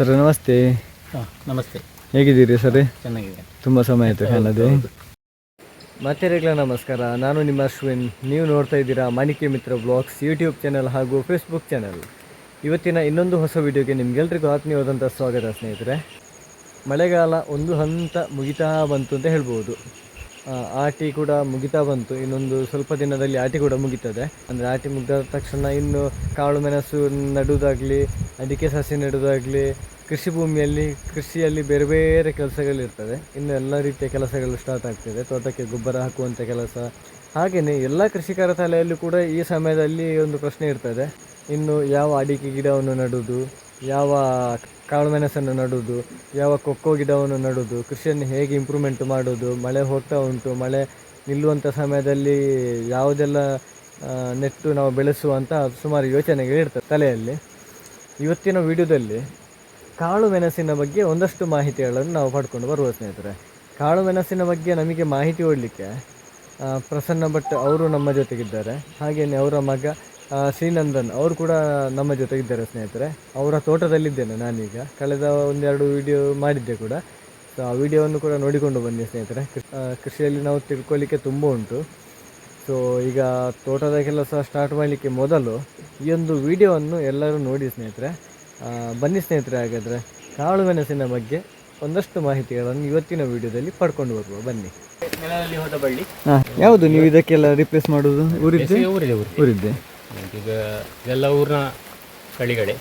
Sir ನಮಸ್ತೆ. ಹಾಂ ನಮಸ್ತೆ. ಹೇಗಿದ್ದೀರಿ ಸರ್? ಚೆನ್ನಾಗಿದೆ. ತುಂಬ ಸಮಯ ಆಯಿತು ಕಾಣದೆ. ಮತ್ತೆ ರೇಗ್ಲ ನಮಸ್ಕಾರ ನಾನು ನಿಮ್ಮ ಅಶ್ವಿನ್. ನೀವು ನೋಡ್ತಾ ಇದ್ದೀರಾ Manikya Mitra blogs YouTube channel ಹಾಗೂ ಫೇಸ್ಬುಕ್ ಚಾನಲ್. ಇವತ್ತಿನ ಇನ್ನೊಂದು ಹೊಸ ವಿಡಿಯೋಗೆ ನಿಮಗೆಲ್ರಿಗೂ ಆತ್ಮೀಯವಾದಂಥ ಸ್ವಾಗತ ಸ್ನೇಹಿತರೆ. ಮಳೆಗಾಲ ಒಂದು ಹಂತ ಮುಗಿತಾ ಬಂತು ಅಂತ ಹೇಳ್ಬೋದು. ಆಟಿ ಕೂಡ ಮುಗಿತಾ ಬಂತು. ಇನ್ನೊಂದು ಸ್ವಲ್ಪ ದಿನದಲ್ಲಿ ಆಟಿ ಕೂಡ ಮುಗಿತದೆ. ಅಂದರೆ ಆಟಿ ಮುಗಿದ ತಕ್ಷಣ ಇನ್ನು ಕಾಳು ಮೆಣಸು ನೆಡುವುದಾಗಲಿ ಅಡಿಕೆ ಸಸಿ ನೆಡುವುದಾಗಲಿ ಕೃಷಿ ಭೂಮಿಯಲ್ಲಿ, ಕೃಷಿಯಲ್ಲಿ ಬೇರೆ ಬೇರೆ ಕೆಲಸಗಳಿರ್ತದೆ. ಇನ್ನು ಎಲ್ಲ ರೀತಿಯ ಕೆಲಸಗಳು ಸ್ಟಾರ್ಟ್ ಆಗ್ತದೆ. ತೋಟಕ್ಕೆ ಗೊಬ್ಬರ ಹಾಕುವಂಥ ಕೆಲಸ. ಹಾಗೆಯೇ ಎಲ್ಲ ಕೃಷಿಕರ ತಲೆಯಲ್ಲೂ ಕೂಡ ಈ ಸಮಯದಲ್ಲಿ ಒಂದು ಪ್ರಶ್ನೆ ಇರ್ತದೆ. ಇನ್ನು ಯಾವ ಅಡಿಕೆ ಗಿಡವನ್ನು ನೆಡುವುದು ಯಾವ ಕಾಳು ಮೆಣಸನ್ನು ನಡುವುದು ಯಾವ ಕೊಕ್ಕೋ ಗಿಡವನ್ನು ನಡುವುದು ಕೃಷಿಯನ್ನು ಹೇಗೆ ಇಂಪ್ರೂವ್ಮೆಂಟ್ ಮಾಡೋದು, ಮಳೆ ಹೋಗ್ತಾ ಉಂಟು, ಮಳೆ ನಿಲ್ಲುವಂಥ ಸಮಯದಲ್ಲಿ ಯಾವುದೆಲ್ಲ ನೆಟ್ಟು ನಾವು ಬೆಳೆಸುವಂಥ ಸುಮಾರು ಯೋಚನೆಗಳಿರ್ತದೆ ತಲೆಯಲ್ಲಿ. ಇವತ್ತಿನ ವಿಡಿಯೋದಲ್ಲಿ ಕಾಳು ಮೆಣಸಿನ ಬಗ್ಗೆ ಒಂದಷ್ಟು ಮಾಹಿತಿಗಳನ್ನು ನಾವು ಪಡ್ಕೊಂಡು ಬರುವ ಸ್ನೇಹಿತರೆ. ಕಾಳು ಮೆಣಸಿನ ಬಗ್ಗೆ ನಮಗೆ ಮಾಹಿತಿ ಓಡಲಿಕ್ಕೆ ಪ್ರಸನ್ನ ಭಟ್ ಅವರು ನಮ್ಮ ಜೊತೆಗಿದ್ದಾರೆ. ಹಾಗೆಯೇ ಅವರ ಮಗ ಶ್ರೀನಂದನ್ ಅವರು ಕೂಡ ನಮ್ಮ ಜೊತೆಗಿದ್ದಾರೆ ಸ್ನೇಹಿತರೆ. ಅವರ ತೋಟದಲ್ಲಿದ್ದೇನೆ ನಾನೀಗ. ಕಳೆದ ಒಂದೆರಡು ವಿಡಿಯೋ ಮಾಡಿದ್ದೆ ಕೂಡ. ಸೊ ಆ ವಿಡಿಯೋವನ್ನು ಕೂಡ ನೋಡಿಕೊಂಡು ಬನ್ನಿ ಸ್ನೇಹಿತರೆ. ಕೃಷಿಯಲ್ಲಿ ನಾವು ತಿಳ್ಕೊಳ್ಳಿಕ್ಕೆ ತುಂಬ ಉಂಟು. ಸೊ ಈಗ ತೋಟದ ಕೆಲಸ ಸ್ಟಾರ್ಟ್ ಮಾಡಲಿಕ್ಕೆ ಮೊದಲು ಈ ಒಂದು ವಿಡಿಯೋವನ್ನು ಎಲ್ಲರೂ ನೋಡಿ ಸ್ನೇಹಿತರೆ. ಬನ್ನಿ ಸ್ನೇಹಿತರೆ ಹಾಗಾದರೆ ಕಾಳು ಮೆಣಸಿನ ಬಗ್ಗೆ ಒಂದಷ್ಟು ಮಾಹಿತಿಗಳನ್ನು ಇವತ್ತಿನ ವಿಡಿಯೋದಲ್ಲಿ ಪಡ್ಕೊಂಡು ಬರುವ ಬನ್ನಿ. ನೆಲದಲ್ಲಿ ಹೋದ ಬಳ್ಳಿ. ಹಾಂ ಯಾವುದು? ನೀವು ಇದಕ್ಕೆಲ್ಲ ರಿಪ್ಲೇಸ್ ಮಾಡೋದು ಊರಿದ್ದೆ. ಊರಿದ್ದೆ. ಈಗ ಇದೆಲ್ಲ ಊರಿನ ತಳಿಗಳೇ.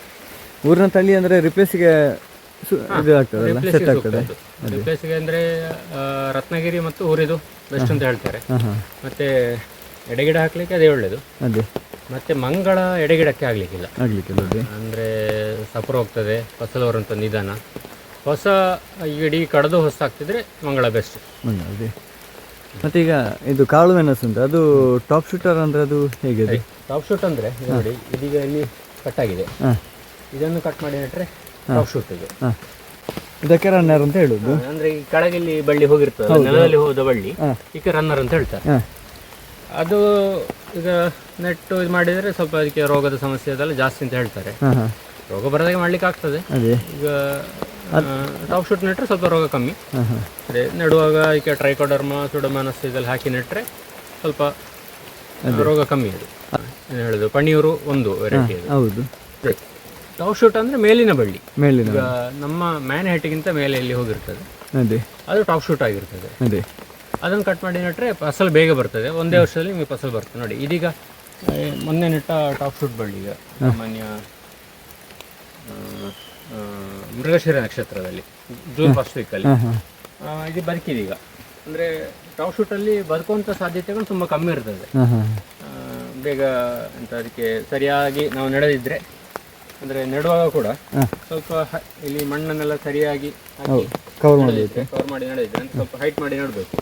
ಊರಿನ ತಳಿ ಅಂದರೆ ರಿಪ್ಲೇಸಿಗೆ ಇದು ಆಗ್ತದಲ್ಲ ಸೆಟ್ ಆಗ್ತದೆ. ರಿಪ್ಲೇಸ್ಗೆ ಅಂದರೆ ರತ್ನಗಿರಿ ಮತ್ತು ಊರಿದು ಬೆಸ್ಟ್ ಅಂತ ಹೇಳ್ತಾರೆ. ಮತ್ತೆ ಎಡೆಗಿಡ ಹಾಕ್ಲಿಕ್ಕೆ ಅದೇ ಒಳ್ಳೆಯದು ಅದೇ. ಮತ್ತೆ ಮಂಗಳ ಎಡೆಗಿಡಕ್ಕೆ ಆಗ್ಲಿಕ್ಕಿಲ್ಲ. ಆಗ್ಲಿಕ್ಕಿಲ್ಲ ಅಂದ್ರೆ ಸಪುರ ಹೋಗ್ತದೆ ಫಸಲು ಬರುವಂಥ ನಿಧಾನ. ಹೊಸ ಇಡೀ ಕಡದು ಹೊಸ ಆಗ್ತಿದ್ರೆ ಮಂಗಳ ಬೆಸ್ಟ್ ಅದೇ. ಮತ್ತೆ ಈಗ ಇದು ಕಾಳು ಮೆಣಸು ಅಂತ ಅದು ಟಾಪ್ ಶೂಟರ್ ಅಂದ್ರೆ ಅದು ಹೇಗೆ ಅದು? ಟಾಪ್ ಶೂಟ್ ಅಂದ್ರೆ ನೋಡಿ ಇದೀಗ ಇಲ್ಲಿ ಕಟ್ ಆಗಿದೆ. ಹಾಂ. ಇದನ್ನು ಕಟ್ ಮಾಡಿ ನೆಟ್ರೆ ಟಾಪ್ ಶೂಟ್ ಇದು. ಹಾಂ. ಇದಕ್ಕೆ ರನ್ನರ್ ಅಂತ ಹೇಳುದು. ಅಂದ್ರೆ ಈ ಕೆಳಗೆ ಇಲ್ಲಿ ಬಳ್ಳಿ ಹೋಗಿರ್ತದೆ ನೆಲದಲ್ಲಿ ಹೋದ ಬಳ್ಳಿ. ಈಗ ರನ್ನರ್ ಅಂತ ಹೇಳ್ತಾರೆ. ಅದು ಈಗ ನೆಟ್ಟು ಇದು ಮಾಡಿದ್ರೆ ಸ್ವಲ್ಪ ಅದಕ್ಕೆ ರೋಗದ ಸಮಸ್ಯೆ ಅದೆಲ್ಲ ಜಾಸ್ತಿ ಅಂತ ಹೇಳ್ತಾರೆ. ರೋಗ ಬರದಾಗೆ ಮಾಡ್ಲಿಕ್ಕೆ ಆಗ್ತದೆ ಈಗ ಟಾಪ್ ಶೂಟ್ ನೆಟ್ಟರೆ ಸ್ವಲ್ಪ ರೋಗ ಕಮ್ಮಿ. ಅದೇ ನೆಡುವಾಗ ಈಗ ಟ್ರೈಕೋಡರ್ಮ ಸುಡಮಾನಸ್ ಇದೆಲ್ಲ ಹಾಕಿ ನೆಟ್ಟರೆ ಸ್ವಲ್ಪ ರೋಗ ಕಮ್ಮಿ ಅದು. ಏನು ಹೇಳುದು? ಪಣಿಯೂರು ಒಂದು ವೆರೈಟಿ ಹೌದು. ಟಾಪ್ ಶೂಟ್ ಅಂದ್ರೆ ಮೇಲಿನ ಬಳ್ಳಿ. ಮೇಲಿನ ಈಗ ನಮ್ಮ ಮ್ಯಾನ್ ಹೆಟ್ಗಿಂತ ಮೇಲೆ ಇಲ್ಲಿ ಹೋಗಿರ್ತದೆ. ಅದೇ. ಅದು ಟಾಪ್ ಶೂಟ್ ಆಗಿರ್ತದೆ. ಅದೇ. ಅದನ್ನು ಕಟ್ ಮಾಡಿ ನೆಟ್ಟರೆ ಫಸಲು ಬೇಗ ಬರ್ತದೆ. ಒಂದೇ ವರ್ಷದಲ್ಲಿ ನಿಮಗೆ ಫಸಲು ಬರ್ತದೆ. ನೋಡಿ ಇದೀಗ ಮೊನ್ನೆ ನೆಟ್ಟ ಟಾಪ್ ಶೂಟ್ ಬಳ್ಳಿ ಈಗ. ಸಾಮಾನ್ಯ ಮೃಗಶಿರ ನಕ್ಷತ್ರದಲ್ಲಿ ಜೂನ್ ಫಸ್ಟ್ ವೀಕಲ್ಲಿ ಇದು ಬದುಕಿದೆ ಈಗ. ಅಂದರೆ ಟಾಪ್ ಶೂಟಲ್ಲಿ ಬದುಕುವಂಥ ಸಾಧ್ಯತೆಗಳು ತುಂಬ ಕಮ್ಮಿ ಇರ್ತದೆ. ಬೇಗ ಅಂತ ಅದಕ್ಕೆ ಸರಿಯಾಗಿ ನಾವು ನಡೆದಿದ್ರೆ ಅಂದರೆ ನೆಡುವಾಗ ಕೂಡ ಸ್ವಲ್ಪ ಇಲ್ಲಿ ಮಣ್ಣನ್ನೆಲ್ಲ ಸರಿಯಾಗಿ ಕವರ್ ಮಾಡಬೇಕು ಕವರ್ ಮಾಡಿ ನಡೆದಿದ್ರೆ ಸ್ವಲ್ಪ ಹೈಟ್ ಮಾಡಿ ನೆಡಬೇಕು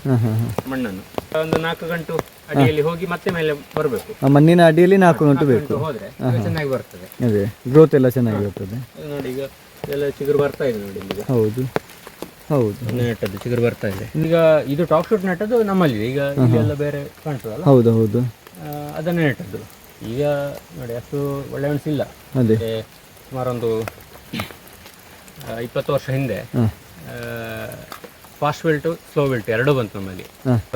ಮಣ್ಣನ್ನು. ಒಂದು ನಾಲ್ಕು ಗಂಟು ಅಡಿಯಲ್ಲಿ ಹೋಗಿ ಮತ್ತೆ ಮೇಲೆ ಬರಬೇಕು. ಮಣ್ಣಿನ ಅಡಿಯಲ್ಲಿ ನಾಲ್ಕು ಗಂಟು ಬೇಕು. ಹೋದ್ರೆ ಚೆನ್ನಾಗಿ ಬರ್ತದೆ. ಗ್ರೋತ್ ಎಲ್ಲ ಚೆನ್ನಾಗಿ ಬರ್ತದೆ. ನೋಡಿ ಈಗ ಎಲ್ಲ ಚಿಗುರು ಬರ್ತಾ ಇದೆ ನೋಡಿ ಇಲ್ಲಿ ಹೌದು. ಹೌದು. ನೆಟ್ಟದ್ದು ಚಿಗುರು ಬರ್ತಾ ಇದೆ. ಈಗ ಇದು ಟಾಪ್ ಶೂಟ್ ನೆಟ್ಟದ್ದು ನಮ್ಮಲ್ಲಿ ಈಗ ಇಲ್ಲೆಲ್ಲ ಬೇರೆ ಕಾಣ್ತದಲ್ಲ? ಹೌದು ಹೌದು. ಅದನ್ನೇ ನೆಟ್ಟದ್ದು. ಈಗ ನೋಡಿ ಅಷ್ಟು ಒಳ್ಳೆ ಮೆಣಸಿಲ್ಲ ಅದೇ. ಸುಮಾರೊಂದು ಇಪ್ಪತ್ತು ವರ್ಷ ಹಿಂದೆ ಫಾಸ್ಟ್ ವಿಲ್ಟು ಸ್ಲೋ ಬೆಲ್ಟ್ ಎರಡೂ ಬಂತು ನಮ್ಮಲ್ಲಿ.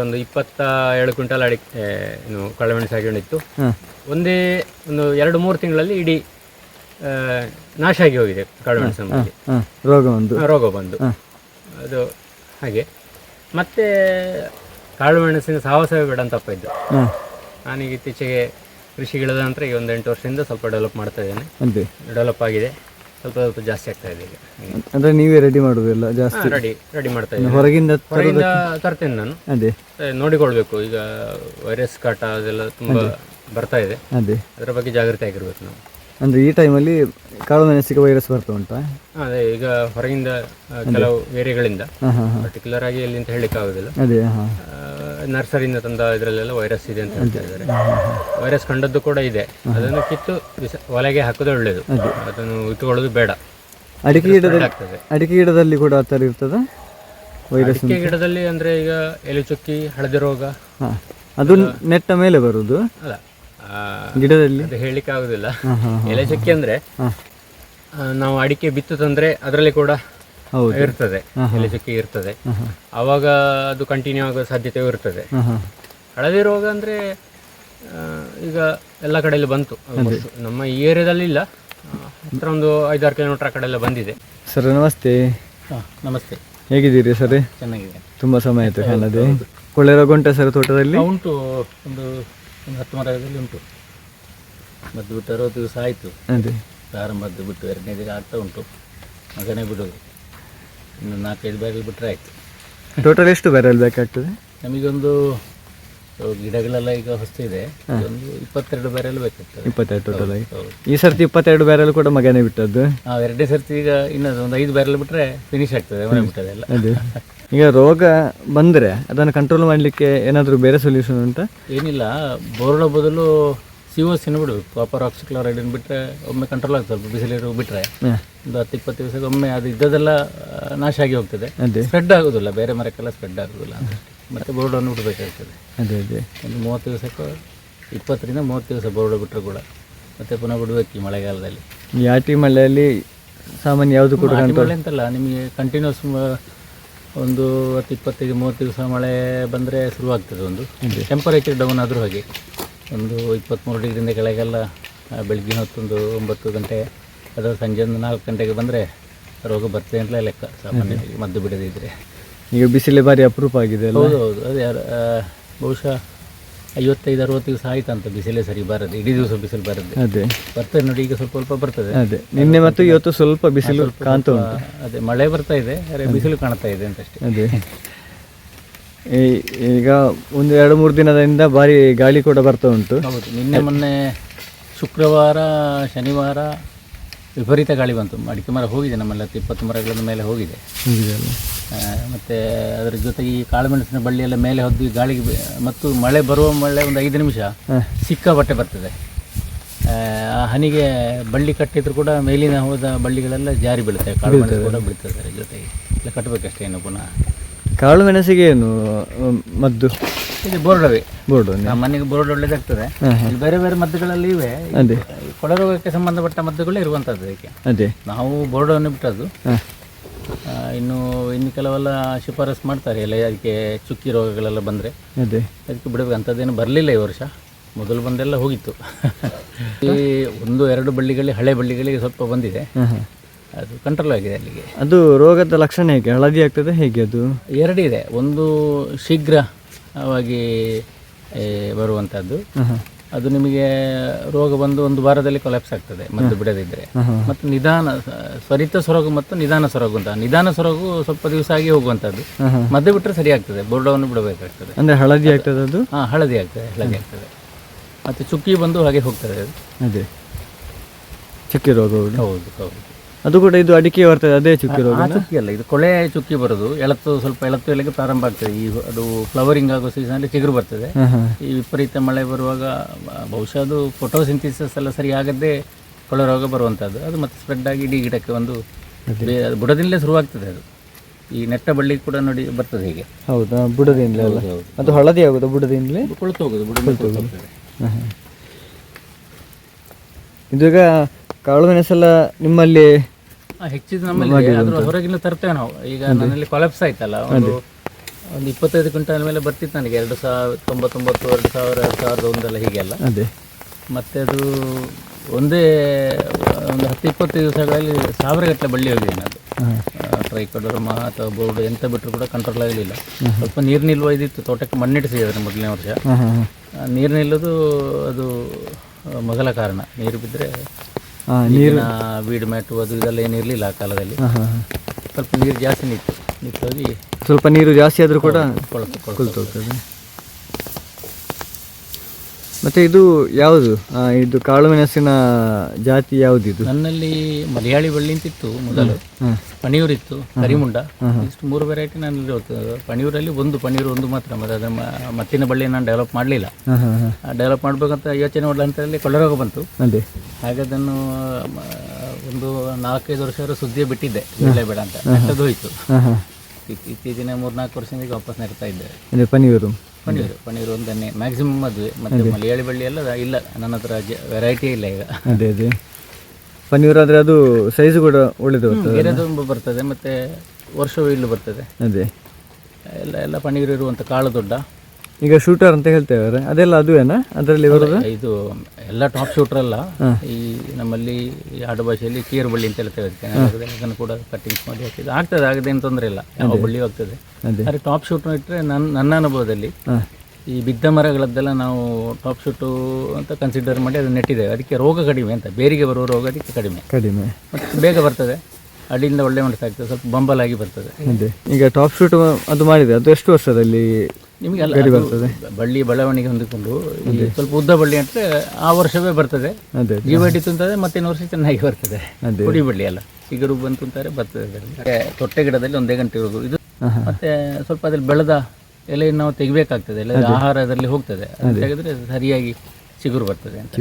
ಒಂದು ಇಪ್ಪತ್ತ ಏಳು ಕ್ವಿಂಟಲ್ ಅಡಿಕೆ ಏನು ಕಳ್ಳಮೆಣಸು ಹಾಕೊಂಡಿತ್ತು ಒಂದೇ ಒಂದು ಎರಡು ಮೂರು ತಿಂಗಳಲ್ಲಿ ಇಡೀ ನಾಶ ಆಗಿ ಹೋಗಿದೆ ಕಾಳುಮೆಣಸು ರೋಗ ಒಂದು ರೋಗ ಬಂದು. ಅದು ಹಾಗೆ. ಮತ್ತೆ ಕಾಳುಮೆಣಸಿನ ಸಾಹಸವೇ ಬೇಡ ಅಂತ ಅಪ್ಪ ಇದ್ದು ನಾನೀಗ ಇತ್ತೀಚೆಗೆ ಕೃಷಿ ಗಿಡದ ನಂತರ ಈಗ ಒಂದು ಎಂಟು ವರ್ಷದಿಂದ ಸ್ವಲ್ಪ ಡೆವಲಪ್ ಮಾಡ್ತಾ ಇದ್ದೇನೆ. ಡೆವಲಪ್ ಆಗಿದೆ. ಸ್ವಲ್ಪ ಸ್ವಲ್ಪ ಜಾಸ್ತಿ ಆಗ್ತಾ ಇದೆ ಈಗ. ಅಂದ್ರೆ ನೀವೇ ರೆಡಿ ಮಾಡೋದಿಲ್ಲ ಜಾಸ್ತಿ? ರೆಡಿ ರೆಡಿ ಮಾಡ್ತಾ ಇದ್ದೀನಿ. ಹೊರಗಿಂದ ಹೊರಗಿಂದ ತರ್ತೇನೆ ನಾನು. ಅದೇ ನೋಡಿಕೊಳ್ಬೇಕು. ಈಗ ವೈರಸ್ ಕಾಟ ಅದೆಲ್ಲ ತುಂಬಾ ಬರ್ತಾ ಇದೆ. ಅದೇ ಅದರ ಬಗ್ಗೆ ಜಾಗೃತಿ ಆಗಿರ್ಬೇಕು ನಾವು. ಅಂದರೆ ಈ ಟೈಮಲ್ಲಿ ಕಾಳು ಮೆಣಸಿಗೆ ವೈರಸ್ ಬರ್ತಾ ಉಂಟಾ? ಅದೇ ಈಗ ಹೊರಗಿಂದ ಕೆಲವು ಏರಿಯಾಗಳಿಂದ ಪರ್ಟಿಕ್ಯುಲರ್ ಆಗಿ ಎಲ್ಲಿ ಅಂತ ಹೇಳಿಕ್ಕೆ ಆಗೋದಿಲ್ಲ. ಅದೇ ಹಾಂ. ನರ್ಸರಿಯಿಂದ ತಂದ ಇದರಲ್ಲೆಲ್ಲ ವೈರಸ್ ಇದೆ ಅಂತ ಹೇಳ್ತಾ ಇದ್ದಾರೆ ವೈರಸ್ ಕಂಡದ್ದು ಕೂಡ ಇದೆ. ಅದನ್ನು ಕಿತ್ತು ಬಿಸ- ಒಲೆಗೆ ಹಾಕೋದು ಒಳ್ಳೆಯದು ಅದನ್ನು ಇಟ್ಟುಕೊಳ್ಳೋದು ಬೇಡ. ಅಡಿಕೆ ಗಿಡದಲ್ಲಿ ಆಗ್ತದೆ. ಅಡಿಕೆ ಗಿಡದಲ್ಲಿ ಕೂಡ ಆ ಥರ ಇರ್ತದ? ವೈರಸ್ ಅಡಿಕೆ ಗಿಡದಲ್ಲಿ ಅಂದ್ರೆ ಈಗ ಎಲೆ ಚುಕ್ಕಿ ಹಳದಿ ರೋಗ. ಅದು ನೆಟ್ಟ ಮೇಲೆ ಬರುದು? ಅಲ್ಲ ಗಿಡದಲ್ಲಿ? ಅದು ಹೇಳಿಕ್ಕೆ ಆಗುದಿಲ್ಲ ಎಲೆ ಚಕ್ಕೆ ಅಂದ್ರೆ ನಾವು ಅಡಿಕೆ ಬಿತ್ತು ತಂದ್ರೆ ಅದರಲ್ಲಿ ಕೂಡ ಇರ್ತದೆ. ಎಲೆ ಚಕ್ಕೆ ಇರ್ತದೆ. ಅವಾಗ ಅದು ಕಂಟಿನ್ಯೂ ಆಗೋ ಸಾಧ್ಯತೆ ಇರ್ತದೆ. ಹಳದಿ ರೋಗ ಅಂದ್ರೆ ಈಗ ಎಲ್ಲ ಕಡೆಯಲ್ಲಿ ಬಂತು ನಮ್ಮ ಈ ಏರಿಯಾದಲ್ಲಿ ಇಲ್ಲ. ಹತ್ರ ಒಂದು ಐದಾರು ಕಿಲೋಮೀಟರ್ ಆ ಕಡೆ ಎಲ್ಲ ಬಂದಿದೆ. ಸರ್ ನಮಸ್ತೆ. ನಮಸ್ತೆ. ಹೇಗಿದ್ದೀರಿ ಸರ್? ಚೆನ್ನಾಗಿದೆ. ತುಂಬಾ ಸಮಯ ಆಯ್ತು ಕಾಣದೆ. ಕೊಳ್ಳೆ ರೋಗ ಉಂಟಾ ಸರ್ ತೋಟದಲ್ಲಿ? ಉಂಟು ಒಂದು ಒಂದು ಹತ್ತು ಮರದಲ್ಲಿ ಉಂಟು. ಮದ್ದು ಬಿಟ್ಟು ಅರವತ್ತು ದಿವಸ ಆಯಿತು. ಅದೇ. ಪ್ರಾರಂಭದ್ದು ಬಿಟ್ಟು ಎರಡನೇ ದಿನ ಆಗ್ತಾ ಉಂಟು. ಮಗನೇ ಬಿಡೋದು ಇನ್ನು ನಾಲ್ಕೈದು ಬ್ಯಾರಲ್ ಬಿಟ್ಟರೆ ಆಯಿತು. ಟೋಟಲ್ ಎಷ್ಟು ಬ್ಯಾರಲ್ ಬೇಕಾಗ್ತದೆ? ನಮಗೊಂದು ಗಿಡಗಳೆಲ್ಲ ಈಗ ಹೊಸ್ತಿದೆ ಒಂದು ಇಪ್ಪತ್ತೆರಡು ಬ್ಯಾರಲ್ ಬೇಕಾಗ್ತದೆ. ಇಪ್ಪತ್ತೆರಡು ಟೋಟಲ್ ಆಗಿ ಹೌದು. ಈ ಸರ್ತಿ ಇಪ್ಪತ್ತೆರಡು ಬ್ಯಾರಲ್ ಕೂಡ ಮಗನೇ ಬಿಟ್ಟದ್ದು? ಆ ಎರಡನೇ ಸರ್ತಿ ಈಗ ಇನ್ನೊಂದು ಒಂದು ಐದು ಬ್ಯಾರಲ್ ಬಿಟ್ಟರೆ ಫಿನಿಶ್ ಆಗ್ತದೆ ಮನೆ ಬಿಟ್ಟದೆ ಎಲ್ಲ. ಅದೇ. ಈಗ ರೋಗ ಬಂದರೆ ಅದನ್ನು ಕಂಟ್ರೋಲ್ ಮಾಡಲಿಕ್ಕೆ ಏನಾದರೂ ಬೇರೆ ಸೊಲ್ಯೂಷನ್ ಅಂತ ಏನಿಲ್ಲ ಬೋರ್ಡ ಬದಲು ಸಿ ಓ ಸಿನ ಬಿಡಬೇಕು ಕಾಪರ್ ಆಕ್ಸಿಕ್ಲೋರೈಡನ್ ಬಿಟ್ಟರೆ ಒಮ್ಮೆ ಕಂಟ್ರೋಲ್ ಆಗ್ತದೆ. ಸ್ವಲ್ಪ ಬಿಸಿಲಿರು ಬಿಟ್ಟರೆ ಒಂದು ಹತ್ತು ಇಪ್ಪತ್ತು ದಿವಸಕ್ಕೆ ಒಮ್ಮೆ ಅದು ಇದ್ದದೆಲ್ಲ ನಾಶ ಆಗಿ ಹೋಗ್ತದೆ. ಅದೇ. ಸ್ಪ್ರೆಡ್ ಆಗೋದಿಲ್ಲ. ಬೇರೆ ಮರಕ್ಕೆಲ್ಲ ಸ್ಪ್ರೆಡ್ ಆಗೋದಿಲ್ಲ ಮತ್ತು ಬೋರ್ಡನ್ನು ಬಿಡಬೇಕಾಗ್ತದೆ. ಅದೇ ಅದೇ. ಒಂದು ಮೂವತ್ತು ದಿವಸಕ್ಕೆ ಇಪ್ಪತ್ತರಿಂದ ಮೂವತ್ತು ದಿವಸ ಬೋರ್ಡ್ ಬಿಟ್ಟರು ಕೂಡ ಮತ್ತೆ ಪುನಃ ಬಿಡಬೇಕು ಈ ಮಳೆಗಾಲದಲ್ಲಿ. ಈ ಆಟಿ ಮಳೆಯಲ್ಲಿ ಸಾಮಾನ್ಯ ಯಾವುದು ಕೂಡ ಮಳೆ ಅಂತಲ್ಲ ನಿಮಗೆ ಕಂಟಿನ್ಯೂಸ್ ಒಂದು ಹತ್ತು ಇಪ್ಪತ್ತೈದು ಮೂವತ್ತು ದಿವಸ ಮಳೆ ಬಂದರೆ ಶುರುವಾಗ್ತದೆ ಒಂದು. ಟೆಂಪರೇಚರ್ ಡೌನ್ ಆದರೂ ಹಾಗೆ. ಒಂದು ಇಪ್ಪತ್ತ್ಮೂರು ಡಿಗ್ರಿಂದ ಕೆಳಗೆಲ್ಲ ಬೆಳಗ್ಗಿನ ಹೊತ್ತೊಂದು ಒಂಬತ್ತು ಗಂಟೆ ಅಥವಾ ಸಂಜೆ ಒಂದು ನಾಲ್ಕು ಗಂಟೆಗೆ ಬಂದರೆ ರೋಗ ಬರ್ತದೆ ಅಂತಲೇ ಲೆಕ್ಕ ಸಾಮಾನ್ಯವಾಗಿ ಮದ್ದು ಬಿಡದಿದ್ದರೆ ಈಗ ಬಿಸಿಲೇ ಭಾರಿ ಅಪರೂಪ ಆಗಿದೆ ಹೌದು ಹೌದು ಅದೇ ಬಹುಶಃ ಐವತ್ತೈದು ಅರವತ್ತು ದಿವಸ ಆಯ್ತಂತ ಬಿಸಿಲೇ ಸರಿ ಬರದೆ ಇಡೀ ದಿವಸ ಬಿಸಿಲು ಬರದೆ. ಅದೇ. ಬರ್ತದೆ ನೋಡಿ ಈಗ ಸ್ವಲ್ಪ ಸ್ವಲ್ಪ ಬರ್ತದೆ. ಅದೇ. ನಿನ್ನೆ ಮತ್ತು ಇವತ್ತು ಸ್ವಲ್ಪ ಬಿಸಿಲು ಕಾಣ್ತಾ ಉಂಟು. ಅದೇ ಮಳೆ ಬರ್ತಾ ಇದೆ ಆದರೆ ಬಿಸಿಲು ಕಾಣ್ತಾ ಇದೆ ಅಂತಷ್ಟೇ. ಅದೇ. ಈಗ ಒಂದು ಎರಡು ಮೂರು ದಿನದಿಂದ ಭಾರಿ ಗಾಳಿ ಕೂಡ ಬರ್ತಾ ಉಂಟು. ಹೌದು. ನಿನ್ನೆ ಮೊನ್ನೆ ಶುಕ್ರವಾರ ಶನಿವಾರ ವಿಪರೀತ ಗಾಳಿ ಬಂತು. ಅಡಿಕೆ ಮರ ಹೋಗಿದೆ ನಮ್ಮಲ್ಲಿ ಹತ್ತು ಇಪ್ಪತ್ತು ಮರಗಳ ಮೇಲೆ ಹೋಗಿದೆ. ಆ, ಮತ್ತೆ ಅದರ ಜೊತೆಗೆ ಈ ಕಾಳುಮೆಣಸಿನ ಬಳ್ಳಿ ಎಲ್ಲ ಮೇಲೆ ಹೊದ್ದು ಈ ಗಾಳಿಗೆ ಬೆ- ಮತ್ತು ಮಳೆ ಬರುವ ಮಳೆ ಒಂದು ಐದು ನಿಮಿಷ ಸಿಕ್ಕ ಬಟ್ಟೆ ಬರ್ತದೆ. ಆ, ಆ ಹನಿಗೆ ಬಳ್ಳಿ ಕಟ್ಟಿದ್ರು ಕೂಡ ಮೇಲಿನ ಹೋದ ಬಳ್ಳಿಗಳೆಲ್ಲ ಜಾರಿ ಬೀಳುತ್ತೆ. ಕಾಳುಮೆಣಸು ಕೂಡ ಬೀಳ್ತದೆ ಅದರ ಜೊತೆಗೆ. ಇಲ್ಲ ಕಟ್ಟಬೇಕಷ್ಟೇ ಇನ್ನು ಪುನಃ. ಕಾಳು ಮೆಣಸಿಗೆ ಏನು ಮದ್ದು? ಇದು ಬೋರ್ಡವೆ. ಬೋರ್ಡು ನಮ್ಮ ಮನೆಗೆ ಬೋರ್ಡ್ ಒಳ್ಳೇದಾಗ್ತದೆ. ಇಲ್ಲಿ ಬೇರೆ ಬೇರೆ ಮದ್ದುಗಳಲ್ಲಿ ಇವೆ. ಅದೇ. ಕೊಳರೋಗಕ್ಕೆ ಸಂಬಂಧಪಟ್ಟ ಮದ್ದುಗಳು ಇರುವಂತದ್ದು ಅದಕ್ಕೆ ಅದೇ. ನಾವು ಬೋರ್ಡನ್ನು ಬಿಟ್ಟದ್ದು. ಇನ್ನು ಇನ್ನು ಕೆಲವೆಲ್ಲ ಶಿಫಾರಸ್ ಮಾಡ್ತಾರೆ. ಎಲ್ಲ ಅದಕ್ಕೆ ಚುಕ್ಕಿ ರೋಗಗಳೆಲ್ಲ ಬಂದರೆ. ಅದೇ. ಅದಕ್ಕೆ ಬಿಡಬೇಕು. ಅಂಥದ್ದೇನು ಬರಲಿಲ್ಲ ಈ ವರ್ಷ. ಮೊದಲು ಬಂದೆಲ್ಲ ಹೋಗಿತ್ತು. ಈ ಒಂದು ಎರಡು ಬಳ್ಳಿಗಳಿಗೆ ಹಳೆ ಬಳ್ಳಿಗಳಿಗೆ ಸ್ವಲ್ಪ ಬಂದಿದೆ. ಅದು ಕಂಟ್ರೋಲ್ ಆಗಿದೆ ಅಲ್ಲಿಗೆ. ಅದು ರೋಗದ ಲಕ್ಷಣ ಹೇಗೆ? ಹಳದಿ ಆಗ್ತದೆ ಹೇಗೆ ಅದು? ಎರಡಿದೆ ಒಂದು ಶೀಘ್ರವಾಗಿ ಬರುವಂಥದ್ದು ಹಾಂ ಅದು ನಿಮಗೆ ರೋಗ ಬಂದು ಒಂದು ವಾರದಲ್ಲಿ ಕೊಲಾಪ್ಸ್ ಆಗ್ತದೆ ಮದ್ದು ಬಿಡದಿದ್ರೆ. ಮತ್ತು ನಿಧಾನ ಸ್ವರಿತ ತ್ವರಿತ ಸೊರಗು ಮತ್ತು ನಿಧಾನ ಸೊರಗು ಅಂತ. ನಿಧಾನ ಸೊರಗು ಸ್ವಲ್ಪ ದಿವಸ ಆಗಿ ಹೋಗುವಂಥದ್ದು ಮದ್ದು ಬಿಟ್ಟರೆ ಸರಿ ಆಗ್ತದೆ. ಬೋರ್ಡವನ್ನು ಬಿಡಬೇಕಾಗ್ತದೆ. ಅಂದರೆ ಹಳದಿ ಆಗ್ತದೆ ಅದು? ಹಾಂ ಹಳದಿ ಆಗ್ತದೆ ಹಳದಿ ಆಗ್ತದೆ. ಮತ್ತು ಚುಕ್ಕಿ ಬಂದು ಹಾಗೆ ಹೋಗ್ತದೆ ಅದು. ಅದೇ. ಚುಕ್ಕಿ ರೋಗ. ಹೌದು ಹೌದು. ಅದು ಕೂಡ ಇದು ಅಡಿಕೆ ಬರ್ತದೆ ಅದೇ ಚುಕ್ಕಿ ರೋಗ ಆ ಚುಕ್ಕಿ ಅಲ್ಲ ಇದು ಕೊಳೆ ಚುಕ್ಕಿ ಬರೋದು. ಎಳತ್ತು ಸ್ವಲ್ಪ ಎಳತ್ತು ಎಲೆಗೆ ಪ್ರಾರಂಭ ಆಗ್ತದೆ. ಈ ಅದು ಫ್ಲವರಿಂಗ್ ಆಗೋ ಸೀಸನಲ್ಲಿ ಚಿಗುರು ಬರ್ತದೆ. ಈ ವಿಪರೀತ ಮಳೆ ಬರುವಾಗ ಬಹುಶಃ ಅದು ಫೋಟೋಸಿಂಥಿಸಿಸ್ ಎಲ್ಲ ಸರಿ ಆಗದೆ ಕೊಳೆ ರೋಗ ಬರುವಂಥದ್ದು ಅದು ಮತ್ತೆ ಸ್ಪ್ರೆಡ್ ಆಗಿ ಇಡೀ ಗಿಡಕ್ಕೆ ಒಂದು ಬುಡದಿಂದಲೇ ಶುರುವಾಗ್ತದೆ ಅದು. ಈ ನೆಟ್ಟ ಬಳ್ಳಿ ಕೂಡ ನೋಡಿ ಬರ್ತದೆ ಹೀಗೆ. ಹೌದಾ? ಬುಡದಿಂದಲೇ ಅಲ್ಲ. ಅದು ಹಳದಿ ಆಗುದು ಬುಡದಿಂದಲೇ? ಕೊಳ್ತು ಹೋಗೋದು ಬುಡದಿಂದ ಇದೀಗ ಕಾಳು ಮೆಣಸೆಲ್ಲ ನಿಮ್ಮಲ್ಲಿ ಹೆಚ್ಚಿದ ನಮ್ಮಲ್ಲಿ ಅದ್ರ ಹೊರಗಿನ ತರ್ತೇವೆ ನಾವು. ಈಗ ನನ್ನಲ್ಲಿ ಕೊಲಾಪ್ಸ್ ಆಯ್ತಲ್ಲ ಒಂದು ಒಂದು ಇಪ್ಪತ್ತೈದು ಕ್ವಿಂಟಲ್ ಮೇಲೆ ಬರ್ತಿತ್ತು ನನಗೆ ಎರಡು ಸಾವಿರ ತೊಂಬತ್ತೊಂಬತ್ತು ಎರಡು ಸಾವಿರ ಎರಡು ಸಾವಿರದ ಒಂದೆಲ್ಲ ಹೀಗೆಲ್ಲ ಅದೇ. ಮತ್ತೆ ಅದು ಒಂದೇ ಒಂದು ಹತ್ತು ಇಪ್ಪತ್ತು ದಿವಸಗಳಲ್ಲಿ ಸಾವಿರಗಟ್ಟಲೆ ಬಳ್ಳಿ ಹೋಗಿದೆ ಟ್ರೈ ಕೋಡೋರ ಮಹ ಅಥವಾ ಬೋರ್ಡ್ ಎಂತ ಬಿಟ್ಟರು ಕೂಡ ಕಂಟ್ರೋಲ್ ಆಗಲಿಲ್ಲ. ಸ್ವಲ್ಪ ನೀರು ನಿಲ್ಲುವ ಇದಿತ್ತು ತೋಟಕ್ಕೆ ಮಣ್ಣಿಡಿಸಿದ್ದಾರೆ ಮೊದಲನೇ ವರ್ಷ. ನೀರು ನಿಲ್ಲೋದು ಅದು ಮೊದಲ ಕಾರಣ. ನೀರು ಬಿದ್ದರೆ ನೀರಿನ ವೀಡ್ ಮ್ಯಾಟು ಅದು ಇದೆಲ್ಲ ಏನಿರಲಿಲ್ಲ ಆ ಕಾಲದಲ್ಲಿ. ಸ್ವಲ್ಪ ನೀರು ಜಾಸ್ತಿ ನಿಂತು ನಿಂತೋಗಿ ಸ್ವಲ್ಪ ನೀರು ಜಾಸ್ತಿ ಆದರೂ ಕೂಡ ಕೊಳಕು ಕೊಳ್ತು ಹೋಗ್ತದೆ. ಮತ್ತು ಇದು ಯಾವುದು? ಆ, ಇದು ಕಾಳು ಮೆಣಸಿನ ಜಾತಿ ಯಾವುದಿದು ನನ್ನಲ್ಲಿ ಮಲಯಾಳಿ ಬಳ್ಳಿ ಅಂತಿತ್ತು ಮೊದಲು. ಹಾಂ ಪಣಿಯೂರ್ ಇತ್ತು ಕರಿಮುಂಡ. ಇಷ್ಟು ಮೂರು ವೆರೈಟಿ ನನ್ನಲ್ಲಿ ಹೋಗ್ತದೆ. ಪಣಿಯೂರಲ್ಲಿ ಒಂದು ಪಣಿಯೂರು ಒಂದು ಮಾತ್ರ. ಮತ್ತೆ ಅದರ ಮ- ಮತ್ತಿನ ಬಳ್ಳಿ ನಾನು ಡೆವಲಪ್ ಮಾಡಲಿಲ್ಲ. ಹಾಂ ಹಾಂ ಹಾಂ ಡೆವಲಪ್ ಮಾಡಬೇಕಂತ ಯೋಚನೆ ಮಾಡಲಂತಲ್ಲಿ ಕೊಳ್ಳರೋಗ ಬಂತು. ಅದೇ. ಹಾಗೆ ಅದನ್ನು ಮ, ಒಂದು ನಾಲ್ಕೈದು ವರ್ಷ ಸುದ್ದಿಯೇ ಬಿಟ್ಟಿದ್ದೆ. ಬೆಳೆ ಬೇಡ ಅಂತ. ನೆಟ್ಟದ್ದು ಹೋಯ್ತು. ಹಾಂ ಹಾಂ ಇತ್- ಇತ್ತೀಚಿನ ಮೂರ್ನಾಲ್ಕು ವರ್ಷದಿಂದ ಈಗ ವಾಪಸ್ ನಡೀತಾ ಇದ್ದೆ. ಅದೇ ಪನೀರು. ಪನ್ನೀರು ಪನ್ನೀರ್ ಒಂದನ್ನೇ. ಮ್ಯಾಕ್ಸಿಮಮ್ ಮದುವೆ ಮತ್ತೆ ಮಲಯಾಳಿ ಬಳ್ಳಿ ಎಲ್ಲ ಇಲ್ಲ ನನ್ನ ಹತ್ರ ವೆರೈಟಿ ಇಲ್ಲ ಈಗ. ಅದೇ ಅದೇ. ಪನ್ನೀರ್ ಆದರೆ ಅದು ಸೈಜ್ ಕೂಡ ಒಳ್ಳೇದು ಬರ್ತದೆ ಬೇರೆದೊಂದು ಬರ್ತದೆ ಮತ್ತೆ ವರ್ಷವೂ ಇಲ್ಲೂ ಬರ್ತದೆ. ಅದೇ. ಎಲ್ಲ ಎಲ್ಲ ಪನ್ನೀರ್ ಇರುವಂಥ ಕಾಳು ದೊಡ್ಡ. ಈಗ ಶೂಟರ್ ಅಂತ ಹೇಳ್ತೇವೆ ಅದೆಲ್ಲ ಅದುವೇನಾ? ಅದರಲ್ಲಿ ಬರೋದು? ಇದು ಎಲ್ಲ ಟಾಪ್ ಶೂಟರ್ ಅಲ್ಲ. ಈ ನಮ್ಮಲ್ಲಿ ಆಡು ಭಾಷೆಯಲ್ಲಿ ಕೇರ್ ಬಳ್ಳಿ ಅಂತ ಹೇಳ್ತೇವೆ ಅದನ್ನು ಕೂಡ ಕಟ್ಟಿಂಗ್ಸ್ ಮಾಡಿ ಹಾಕಿದ್ದು. ಆಗ್ತದೆ ಆಗದೇನು ತೊಂದರೆ ಇಲ್ಲ. ಯಾವ ಬಳ್ಳಿಯೂ ಆಗ್ತದೆ. ಆದರೆ ಟಾಪ್ ಶೂಟ್ ಇಟ್ಟರೆ ನನ್ನ ನನ್ನ ಅನುಭವದಲ್ಲಿ ಈ ಬಿದ್ದ ಮರಗಳದ್ದೆಲ್ಲ ನಾವು ಟಾಪ್ ಶೂಟು ಅಂತ ಕನ್ಸಿಡರ್ ಮಾಡಿ ಅದನ್ನ ನೆಟ್ಟಿದ್ದೇವೆ. ಅದಕ್ಕೆ ರೋಗ ಕಡಿಮೆ ಅಂತ. ಬೇರಿಗೆ ಬರುವ ರೋಗ ಅದಕ್ಕೆ ಕಡಿಮೆ. ಕಡಿಮೆ. ಮತ್ತು ಬೇಗ ಬರ್ತದೆ. ಅಡಿಯಿಂದ ಒಳ್ಳೆ ಆಗ್ತದೆ ಸ್ವಲ್ಪ ಬಂಬಲಾಗಿ ಬರ್ತದೆ. ಈಗ ಟಾಪ್ ಶೂಟ್ ಅದು ಮಾಡಿದೆ. ಅದು ಎಷ್ಟು ವರ್ಷದಲ್ಲಿ ನಿಮಗೆ ಅಲ್ಲ ಬರ್ತದೆ. ಬಳ್ಳಿ ಬೆಳವಣಿಗೆ ಹೊಂದಿಕೊಂಡು ಸ್ವಲ್ಪ ಉದ್ದ ಬಳ್ಳಿ ಅಂದರೆ ಆ ವರ್ಷವೇ ಬರ್ತದೆ. ಅದೇ ಜೀವಡಿ ಮತ್ತೆ ಮತ್ತಿನ ವರ್ಷ ಚೆನ್ನಾಗಿ ಬರ್ತದೆ. ಅದೇ. ಪುಡಿ ಬಳ್ಳಿ ಅಲ್ಲ. ಚಿಗುರು ಬಂತು ಅಂತಾರೆ ಬರ್ತದೆ ಅದರಲ್ಲಿ. ತೊಟ್ಟೆ ಗಿಡದಲ್ಲಿ ಒಂದೇ ಗಂಟೆ ಇರೋದು. ಇದು ಮತ್ತೆ ಸ್ವಲ್ಪ ಅದ್ರಲ್ಲಿ ಬೆಳೆದ ಎಲೆಯನ್ನು ನಾವು ತೆಗಿಬೇಕಾಗ್ತದೆ. ಎಲ್ಲ ಆಹಾರ ಅದರಲ್ಲಿ ಹೋಗ್ತದೆ. ಅದು ತೆಗೆದ್ರೆ ಸರಿಯಾಗಿ ಚಿಗುರು ಬರ್ತದೆ ಅಂತ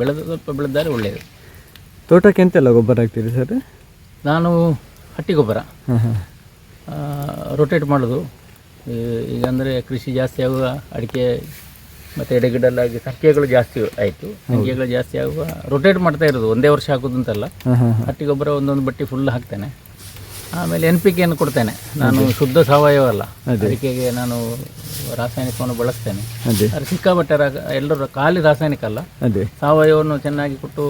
ಬೆಳೆದ ಸ್ವಲ್ಪ ಬೆಳೆದಾರೆ ಒಳ್ಳೆಯದು. ತೋಟಕ್ಕೆ ಎಂತೆಲ್ಲ ಗೊಬ್ಬರ ಹಾಕ್ತೀರಿ ಸರ್? ನಾನು ಹಟ್ಟಿ ಗೊಬ್ಬರ ರೊಟೇಟ್ ಮಾಡೋದು. ಈಗ ಅಂದರೆ ಕೃಷಿ ಜಾಸ್ತಿ ಆಗುವ ಅಡಿಕೆ ಮತ್ತು ಎಡೆಗಿಡಲಾಗಿ ಸಂಖ್ಯೆಗಳು ಜಾಸ್ತಿ ಆಯಿತು. ಸಂಖ್ಯೆಗಳು ಜಾಸ್ತಿ ಆಗುವ ರೊಟೇಟ್ ಮಾಡ್ತಾ ಇರೋದು ಒಂದೇ ವರ್ಷ ಹಾಕೋದಂತಲ್ಲ ಹಟ್ಟಿ ಗೊಬ್ಬರ ಒಂದೊಂದು ಬಟ್ಟಿ ಫುಲ್ ಹಾಕ್ತೇನೆ. ಆಮೇಲೆ ಎನ್ ಪಿ ಕೆಯನ್ನು ಕೊಡ್ತೇನೆ. ನಾನು ಶುದ್ಧ ಸಾವಯವ ಅಲ್ಲ. ಅಡಿಕೆಗೆ ನಾನು ರಾಸಾಯನಿಕವನ್ನು ಬಳಸ್ತೇನೆ. ಸಿಕ್ಕಾಪಟ್ಟೆ ಎಲ್ಲರೂ ಖಾಲಿ ರಾಸಾಯನಿಕ ಅಲ್ಲ. ಸಾವಯವನ್ನು ಸಾವಯವವನ್ನು ಚೆನ್ನಾಗಿ ಕೊಟ್ಟು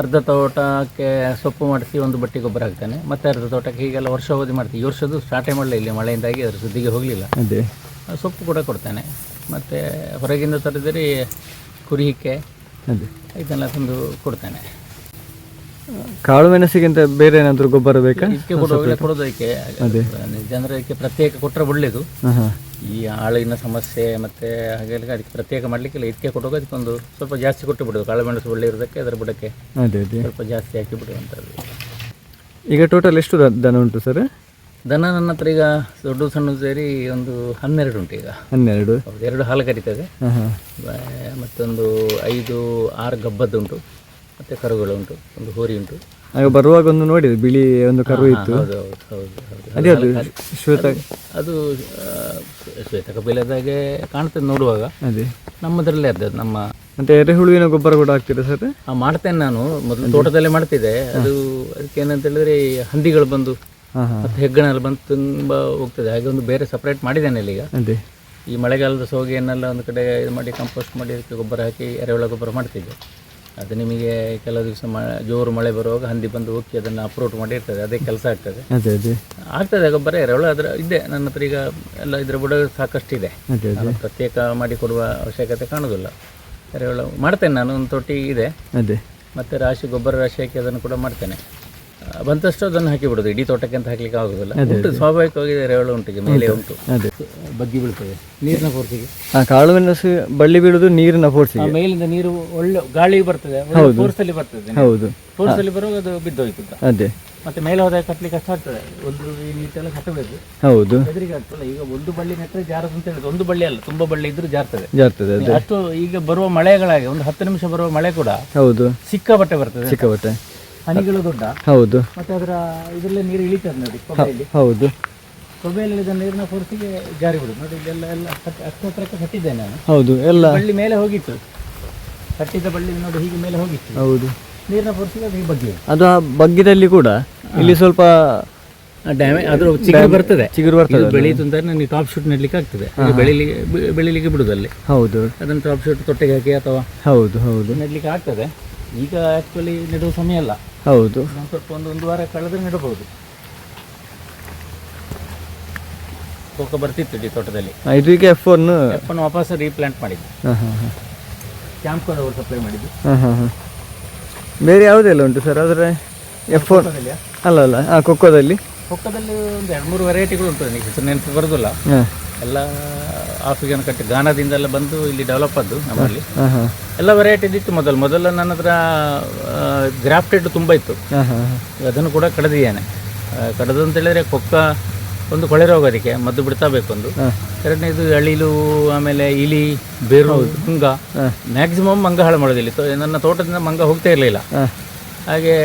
ಅರ್ಧ ತೋಟಕ್ಕೆ ಸೊಪ್ಪು ಮಾಡಿಸಿ ಒಂದು ಬಟ್ಟೆ ಗೊಬ್ಬರ ಹಾಕ್ತಾನೆ. ಮತ್ತೆ ಅರ್ಧ ತೋಟಕ್ಕೆ ಹೀಗೆಲ್ಲ ವರ್ಷ ಹೋದಿ ಮಾಡ್ತೀವಿ. ಈ ವರ್ಷದ್ದು ಸ್ಟಾರ್ಟೇ ಮಾಡಲಿಲ್ಲ ಇಲ್ಲಿ ಮಳೆಯಿಂದಾಗಿ ಅದ್ರ ಸುದ್ದಿಗೆ ಹೋಗಲಿಲ್ಲ. ಅದೇ. ಸೊಪ್ಪು ಕೂಡ ಕೊಡ್ತೇನೆ. ಮತ್ತು ಹೊರಗಿಂದ ತರಿದರೆ ಕುರಿ ಹಿಕ್ಕೆ ಅದೇ. ಇದನ್ನೆಲ್ಲ ತಂದು ಕೊಡ್ತಾನೆ. ಕಾಳು ಮೆಣಸಿಗಿಂತ ಬೇರೆ ಏನಾದರೂ ಗೊಬ್ಬರ ಬೇಕಾ? ಇದಕ್ಕೆ ಕೊಡೋದಿಕ್ಕೆ ಕೊಡೋದಕ್ಕೆ ಜನರಿಗೆ ಪ್ರತ್ಯೇಕ ಕೊಟ್ಟರೆ ಒಳ್ಳೆಯದು ಈ ಆಳಿನ ಸಮಸ್ಯೆ ಮತ್ತು ಹಾಗೆಲ್ಲ ಅದಕ್ಕೆ ಪ್ರತ್ಯೇಕ ಮಾಡಲಿಕ್ಕಿಲ್ಲ. ಇದಕ್ಕೆ ಕೊಡುವಾಗ ಅದಕ್ಕೊಂದು ಸ್ವಲ್ಪ ಜಾಸ್ತಿ ಕೊಟ್ಟು ಬಿಡೋದು ಕಾಳುಮೆಣಸು ಒಳ್ಳೆ ಇರೋದಕ್ಕೆ ಅದರ ಬುಡಕ್ಕೆ ಅದೇ ಅದೇ. ಸ್ವಲ್ಪ ಜಾಸ್ತಿ ಹಾಕಿ ಬಿಡುವಂಥದ್ದು ಈಗ ಟೋಟಲ್ ಎಷ್ಟು ದ- ದನ ಉಂಟು ಸರ್ ದನ ನನ್ನ ಹತ್ರ ಈಗ ದೊಡ್ಡ ಸಣ್ಣ ಸೇರಿ ಒಂದು ಹನ್ನೆರಡು ಉಂಟು ಈಗ. ಹನ್ನೆರಡು. ಹೌದು ಎರಡು ಹಾಲು ಕರಿತದೆ ಹಾಂ ಹಾಂ. ಬ- ಮತ್ತೊಂದು ಐದು ಆರು ಗಬ್ಬದ್ದು ಉಂಟು. ಮತ್ತು ಕರುಗಳು ಉಂಟು. ಒಂದು ಹೋರಿ ಉಂಟು. ಆಗ ಬರುವಾಗ ಒಂದು ನೋಡಿದೆ ಬಿಳಿ ಒಂದು ಕರು ಇತ್ತು. ಹೌದು ಹೌದು ಹೌದು ಹೌದು. ಅದೇ ಅದು ಶ್ವೇತ ಅದು ಶ್ವೇತ ಕಪಿಲದಾಗೆ ಕಾಣ್ತದೆ ನೋಡುವಾಗ. ಅದೇ. ನಮ್ಮದ್ರಲ್ಲೇ ಅದು ನಮ್ಮ ಮತ್ತೆ ಎರೆಹುಳುವಿನ ಗೊಬ್ಬರ ಕೂಡ ಹಾಕ್ತೀರಾ ಸರ್? ಆ, ಮಾಡ್ತೇನೆ ನಾನು. ಮೊದಲು ತೋಟದಲ್ಲೇ ಮಾಡ್ತಿದ್ದೆ. ಅದು ಅದಕ್ಕೆ ಏನಂತ ಹೇಳಿದ್ರೆ ಈ ಹಂದಿಗಳು ಬಂದು ಹಾಂ ಹಾಂ. ಮತ್ತು ಹೆಗ್ಗಣೆಲ್ಲ ಬಂದು ತುಂಬ ಹೋಗ್ತದೆ. ಹಾಗೆ ಒಂದು ಬೇರೆ ಸಪ್ರೇಟ್ ಮಾಡಿದ್ದೇನೆ ಇಲ್ಲಿ ಈಗ. ಅದೇ. ಈ ಮಳೆಗಾಲದ ಸೋಗೆಯನ್ನೆಲ್ಲ ಒಂದು ಕಡೆ ಇದು ಮಾಡಿ ಕಂಪೋಸ್ಟ್ ಮಾಡಿ ಅದಕ್ಕೆ ಗೊಬ್ಬರ ಹಾಕಿ ಎರೆಹುಳ ಗೊಬ್ಬರ ಮಾಡ್ತಿದ್ದೆ. ಅದು ನಿಮಗೆ ಕೆಲವು ದಿವಸ ಮಳೆ ಜೋರು ಮಳೆ ಬರುವಾಗ ಹಂದಿ ಬಂದು ಹೋಗಿ ಅದನ್ನು ಅಪ್ರೋಟ್ ಮಾಡಿ ಇರ್ತದೆ ಅದೇ ಕೆಲಸ ಆಗ್ತದೆ. ಅದೇ ಅದೇ. ಆಗ್ತದೆ ಗೊಬ್ಬರ ಇರೋಳು ಅದರ ಇದೆ. ನನ್ನ ಹತ್ರ ಈಗ ಎಲ್ಲ ಇದ್ರ ಬುಡ ಸಾಕಷ್ಟಿದೆ. ನಾನು ಪ್ರತ್ಯೇಕ ಮಾಡಿ ಕೊಡುವ ಅವಶ್ಯಕತೆ ಕಾಣೋದಿಲ್ಲ. ಎರೆಹುಳ ಮಾಡ್ತೇನೆ ನಾನು. ಒಂದು ತೊಟ್ಟಿ ಇದೆ. ಅದೇ. ಮತ್ತು ರಾಶಿ ಗೊಬ್ಬರ ರಾಶಿ ಹಾಕಿ ಅದನ್ನು ಕೂಡ ಮಾಡ್ತೇನೆ. ಆ, ಬಂದಷ್ಟು ಅದನ್ನು ಹಾಕಿ ಬಿಡೋದು. ಇಡೀ ತೋಟಕ್ಕೆ ಅಂತ ಹಾಕ್ಲಿಕ್ಕೆ ಆಗೋದಿಲ್ಲ. ಉಂಟು ಸ್ವಾಭಾವಿಕವಾಗಿ ರೇವಳ ಉಂಟು ಮೇಲೆ ಉಂಟು. ಬಗ್ಗಿ ಬೀಳ್ತದೆ. ನೀರಿನ ಫೋರ್ಸಿಗೆ ಆ ಕಾಳು ಮೆಣಸು ಬಳ್ಳಿ ಬೀಳುದು ನೀರಿನ ಫೋರ್ಸಿಗೆ ಮೇಲಿಂದ ನೀರು ಒಳ್ಳೆ ಗಾಳಿ ಬರ್ತದೆ. ಫೋರ್ಸಲ್ಲಿ ಬರ್ತದೆ ಹೌದು. ಫೋರ್ಸಲ್ಲಿ ಬರುವಾಗ ಅದು ಬಿದ್ದು ಹೋಯ್ತದೆ ಅದೇ. ಮತ್ತೆ ಮೇಲೆ ಹೋದಾಗ ಕಟ್ಟಲಿಕ್ಕೆ ಕಷ್ಟ ಆಗ್ತದೆ. ಒಂದು ಈ ನೀಟೆಲ್ಲ ಕಟ್ಟಬೇಕು. ಹೌದು. ಎದುರಿಗೆ ಆಗ್ತಲ್ಲ ಈಗ ಒಂದು ಬಳ್ಳಿ ನೆಟ್ಟರೆ ಜಾರದು ಅಂತ ಹೇಳಿದ್ರೆ ಒಂದು ಬಳ್ಳಿ ಅಲ್ಲ ತುಂಬಾ ಬಳ್ಳಿ ಇದ್ರೂ ಜಾರ್ತದೆ. ಜಾರ್ತದೆ ಅಷ್ಟು ಈಗ ಬರುವ ಮಳೆಗಳಾಗಿ ಒಂದು ಹತ್ತು ನಿಮಿಷ ಬರುವ ಮಳೆ ಕೂಡ ಹೌದು. ಸಿಕ್ಕಾಪಟ್ಟೆ ಬರ್ತದೆ. ಸಿಕ್ಕಾಪಟ್ಟೆ. ಹನಿಗಳು ದೊಡ್ಡ. ಹೌದು. ಮತ್ತೆ ಅದರ ಇದರಲ್ಲೇ ನೀರು ಇಳಿತದೆ ನೋಡಿ ಕೊಬ್ಬೆಯಲ್ಲಿ ಹೌದು. ಕೊಬ್ಬೆಯಲ್ಲಿ ಇಳಿದ ನೀರಿನ ಫೋರ್ಸಿಗೆ ಜಾರಿ ಬಿಡುದು. ನೋಡಿ ಎಲ್ಲ ಅಷ್ಟು ಹತ್ರಕ್ಕೆ ಕಟ್ಟಿದ್ದೇನೆ ನಾನು. ಹೌದು ಎಲ್ಲ. ಬಳ್ಳಿ ಮೇಲೆ ಹೋಗಿತ್ತು. ಕಟ್ಟಿದ ಬಳ್ಳಿ ನೋಡಿ ಹೀಗೆ ಮೇಲೆ ಹೋಗಿತ್ತು. ಹೌದು. ನೀರಿನ ಫೋರ್ಸಿಗೆ ಅದು ಬಗ್ಗೆ ಅದು ಆ ಬಗ್ಗಿದಲ್ಲಿ ಕೂಡ ಇಲ್ಲಿ ಸ್ವಲ್ಪ ಡ್ಯಾಮೇಜ್ ಅದ್ರ ಚಿಗುರು ಬರ್ತದೆ. ಚಿಗುರು ಬರ್ತದೆ ಬೆಳೀತು ಅಂತ ನನಗೆ ಟಾಪ್ ಶೂಟ್ ನೆಡ್ಲಿಕ್ಕೆ ಆಗ್ತದೆ. ಈಗ ಬೆಳಿಲಿಕ್ಕೆ ಬೆ- ಬೆಳಿಲಿಕ್ಕೆ ಬಿಡುದಲ್ಲಿ ಹೌದು. ಅದನ್ನು ಟಾಪ್ ಶೂಟ್ ತೊಟ್ಟೆಗೆ ಹಾಕಿ ಅಥವಾ ಹೌದು ಹೌದು. ನೆಡ್ಲಿಕ್ಕೆ ಆಗ್ತದೆ. ಈಗ ಆ್ಯಕ್ಚುಲಿ ನೆಡುವ ಸಮಯ ಅಲ್ಲ. ಹೌದು. ಸ್ವಲ್ಪ ಒಂದು ಒಂದು ವಾರ ಕಳೆದ್ರೆ ನೆಡಬಹುದು. ತೂಕ ಬರ್ತಿತ್ತು ಇಡೀ ತೋಟದಲ್ಲಿ. ಆ, ಇದು ಈಗ ಎಫ್ ಒನ್ ವಾಪಸ್ ರೀಪ್ಲಾಂಟ್ ಮಾಡಿದ್ದು. ಹಾಂ ಕೂಡ ಹಾಂ. ಕ್ಯಾಂಪ್ ಅವರು ಸಪ್ಲೈ ಮಾಡಿದ್ದು. ಹಾಂ ಹಾಂ ಹಾಂ. ಬೇರೆ ಯಾವುದೆಲ್ಲ ಉಂಟು ಸರ್ ಆದರೆ ಎಫ್ ಒನ್ ಅಲ್ಲ ಅಲ್ಲ. ಹಾಂ ಕೊಕ್ಕೋದಲ್ಲಿ ಕೊಕ್ಕದಲ್ಲಿ ಒಂದು ಎರಡು ಮೂರು ವೆರೈಟಿಗಳು ಉಂಟು. ನನಗೆ ಹೆಸರು ನೆನಪು ಬರೋದಿಲ್ಲ. ಹಾಂ. ಎಲ್ಲ ಆಫ್ರಿಕನ್ ಕಟ್ಟಿ ಗಾನದಿಂದೆಲ್ಲ ಬಂದು ಇಲ್ಲಿ ಡೆವಲಪ್ ಆದ್ದು ನಮ್ಮಲ್ಲಿ. ಎಲ್ಲ ವೆರೈಟಿ ಇತ್ತು ಮೊದಲು. ಮೊದಲು ನನ್ನ ಹತ್ರ ಗ್ರಾಫ್ಟೆಡ್ ತುಂಬ ಇತ್ತು. ಅದನ್ನು ಕೂಡ ಕಡಿದಿದ್ದೇನೆ. ಕಡದು ಅಂತ ಹೇಳಿದ್ರೆ ಕೊಕ್ಕ ಒಂದು ಕೊಳೆ ರೋಗ ಅದಕ್ಕೆ ಮದ್ದು ಬಿಡ್ತಾ ಬೇಕು ಒಂದು. ಹಾಂ. ಎರಡನೇದು ಅಳಿಲು ಆಮೇಲೆ ಇಲಿ ಬೇರು ಮಂಗ. ಮ್ಯಾಕ್ಸಿಮಮ್ ಮಂಗ ಹಾಳು ಮಾಡೋದಿಲ್ಲ. ನನ್ನ ತೋಟದಿಂದ ಮಂಗ ಹೋಗ್ತಾ ಇರಲಿಲ್ಲ. ಹಾಗೆ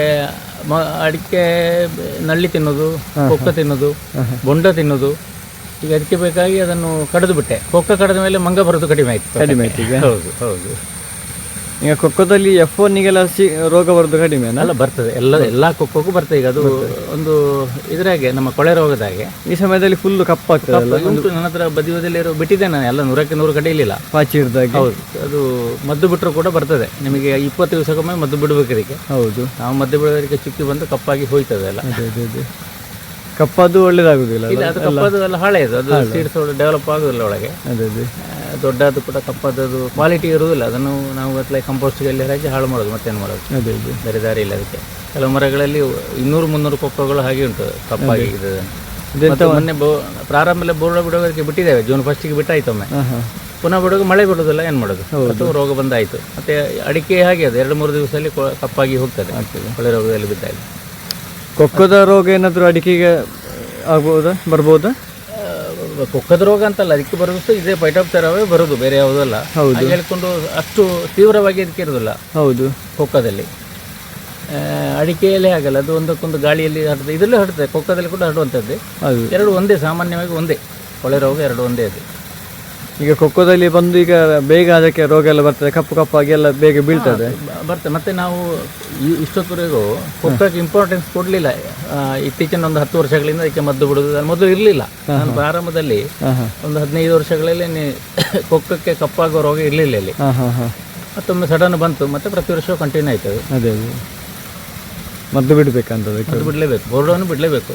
ಮ ಅಡಿಕೆ ನಳ್ಳಿ ತಿನ್ನೋದು ಕೊಕ್ಕ ತಿನ್ನೋದು ಬೊಂಡ ತಿನ್ನೋದು ಈಗ ಅದಕ್ಕೆ ಬೇಕಾಗಿ ಅದನ್ನು ಕಡಿದು ಬಿಟ್ಟೆ. ಕೊಕ್ಕ ಕಡಿದ ಮೇಲೆ ಮಂಗ ಬರೋದು ಕಡಿಮೆ ಆಯಿತು. ಕಡಿಮೆ ಆಯ್ತು ಈಗ? ಹೌದು ಹೌದು. ಈಗ ಕೊಕ್ಕದಲ್ಲಿ ಎಫ್ ಒನ್ಗೆಲ್ಲ ಸಿ ರೋಗ ಬರೋದು ಕಡಿಮೆ ಅಲ್ಲ? ಬರ್ತದೆ. ಎಲ್ಲ ಎಲ್ಲ ಕೊಕ್ಕೋಕ್ಕೂ ಬರ್ತದೆ. ಈಗ ಅದು ಒಂದು ಇದ್ರಾಗೆ ನಮ್ಮ ಕೊಳೆ ರೋಗದಾಗೆ ಈ ಸಮಯದಲ್ಲಿ ಫುಲ್ ಕಪ್ಪಾಗ್ತದೆ. ಉಂಟು ನನ್ನ ಹತ್ರ ಬದಿ ಬದಿಯಲ್ಲಿರೋ ಬಿಟ್ಟಿದೆ ನಾನು. ಎಲ್ಲ ನೂರಕ್ಕೆ ನೂರು ಕಡಿಲಿಲ್ಲ ಪಾಚಿ ಇರ್ದಾಗ ಹೌದು. ಅದು ಮದ್ದು ಬಿಟ್ಟರು ಕೂಡ ಬರ್ತದೆ. ನಿಮಗೆ ಇಪ್ಪತ್ತು ದಿವಸಕ್ಕೊಮ್ಮೆ ಮದ್ದು ಬಿಡಬೇಕು ಇದಕ್ಕೆ. ಹೌದು. ನಾವು ಮದ್ದು ಬಿಡೋದಕ್ಕೆ ಚುಕ್ಕಿ ಬಂದು ಕಪ್ಪಾಗಿ ಹೋಯ್ತದೆ ಎಲ್ಲ ಅದೇ ಅದೇ ಅದೇ ಕಪ್ಪದು ಒಳ್ಳೇದಾಗುದಿಲ್ಲ ಇಲ್ಲ ಅದು ಕಪ್ಪದು ಎಲ್ಲ ಹಳೆಯದು ಅದು ಸೀಡ್ಸ್ ಡೆವಲಪ್ ಆಗುದಿಲ್ಲ ಒಳಗೆ. ಅದೇ ದೊಡ್ಡದು ಕೂಡ ಕಪ್ಪದ್ದು ಕ್ವಾಲಿಟಿ ಇರುವುದಿಲ್ಲ ಅದನ್ನು ನಾವು ಅತ್ಲೆ ಕಂಪೋಸ್ಟ್ಗೆಲ್ಲ ಹಾಕಿ ಹಾಳು ಮಾಡೋದು ಮತ್ತೇನು ಮಾಡೋದು? ಅದೇ ಅದೇ. ಬೇರೆ ದಾರಿ ಇಲ್ಲ ಅದಕ್ಕೆ. ಕೆಲವು ಮರಗಳಲ್ಲಿ ಇನ್ನೂರು ಮುನ್ನೂರು ಕೊಪ್ಪಗಳು ಹಾಗೆ ಉಂಟು ಕಪ್ಪಾಗಿದೆ ಮತ್ತೆ ಮೊನ್ನೆ ಬೋ ಪ್ರಾರಂಭದಲ್ಲಿ ಬೋರ್ಡ ಬಿಡೋದಕ್ಕೆ ಬಿಟ್ಟಿದ್ದೇವೆ ಜೂನ್ ಫಸ್ಟಿಗೆ ಬಿಟ್ಟಾಯ್ತು ಒಮ್ಮೆ. ಹಾಂ ಹಾಂ ಪುನಃ ಬಿಡೋದು ಮಳೆ ಬಿಡೋದಿಲ್ಲ ಏನು ಮಾಡೋದು? ಅದು ರೋಗ ಬಂದಾಯಿತು. ಮತ್ತೆ ಅಡಿಕೆ ಹಾಗೆ ಅದು ಎರಡು ಮೂರು ದಿವಸದಲ್ಲಿ ಕಪ್ಪಾಗಿ ಹೋಗ್ತದೆ. ಮಳೆ ರೋಗದಲ್ಲಿ ಬಿದ್ದಾಯಿತು ಕೊಕ್ಕದ ರೋಗ ಏನಾದರೂ ಅಡಿಕೆಗೆ ಆಗ್ಬೋದಾ? ಬರ್ಬೋದಾ? ಕೊಕ್ಕದ ರೋಗ ಅಂತಲ್ಲ ಅದಕ್ಕೆ ಬರೋದು ಸಹ ಇದೇ ಪೈಟಾಪ್ತರವೇ ಬರೋದು ಬೇರೆ ಯಾವುದಲ್ಲ. ಹೌದು. ಹೇಳ್ಕೊಂಡು ಅಷ್ಟು ತೀವ್ರವಾಗಿ ಅದಕ್ಕೆ ಇರೋದಿಲ್ಲ ಹೌದು. ಕೊಕ್ಕದಲ್ಲಿ. ಅಡಿಕೆಯಲ್ಲಿ ಆಗಲ್ಲ ಅದು ಒಂದಕ್ಕೊಂದು ಗಾಳಿಯಲ್ಲಿ ಹರಡ್ತದೆ ಇದರಲ್ಲೂ ಹರಡ್ತದೆ ಕೊಕ್ಕದಲ್ಲಿ ಕೂಡ ಹರಡುವಂಥದ್ದು. ಎರಡು ಒಂದೇ ಸಾಮಾನ್ಯವಾಗಿ ಒಂದೇ. ಕೊಳೆ ರೋಗ ಎರಡು ಒಂದೇ ಅದು. ಈಗ ಖೋಖೋದಲ್ಲಿ ಬಂದು ಈಗ ಬೇಗ ಅದಕ್ಕೆ ರೋಗ ಎಲ್ಲ ಬರ್ತದೆ ಕಪ್ಪು ಕಪ್ಪಾಗಿ ಎಲ್ಲ ಬೇಗ ಬೀಳ್ತದೆ. ಬರ್ತದೆ. ಮತ್ತೆ ನಾವು ಈ ಇಷ್ಟೊತ್ತವರೆಗೂ ಕೊಕ್ಕಕ್ಕೆ ಇಂಪಾರ್ಟೆನ್ಸ್ ಕೊಡಲಿಲ್ಲ. ಇತ್ತೀಚಿನ ಒಂದು ಹತ್ತು ವರ್ಷಗಳಿಂದ ಅದಕ್ಕೆ ಮದ್ದು ಬಿಡೋದು ಅದು ಮೊದಲು ಇರಲಿಲ್ಲ. ನಾನು ಪ್ರಾರಂಭದಲ್ಲಿ ಒಂದು ಹದಿನೈದು ವರ್ಷಗಳಲ್ಲಿ ಖೋಖೋಕ್ಕೆ ಕಪ್ಪಾಗೋ ರೋಗ ಇರಲಿಲ್ಲ ಇಲ್ಲಿ. ಮತ್ತೊಮ್ಮೆ ಸಡನ್ ಬಂತು. ಮತ್ತೆ ಪ್ರತಿ ವರ್ಷ ಕಂಟಿನ್ಯೂ ಆಯ್ತದೆ. ಅದೇ ಅದೇ. ಮದ್ದು ಬಿಡಬೇಕಂತ ಅದು ಬಿಡಲೇಬೇಕು. ಬೋರ್ಡನ್ನು ಬಿಡಲೇಬೇಕು.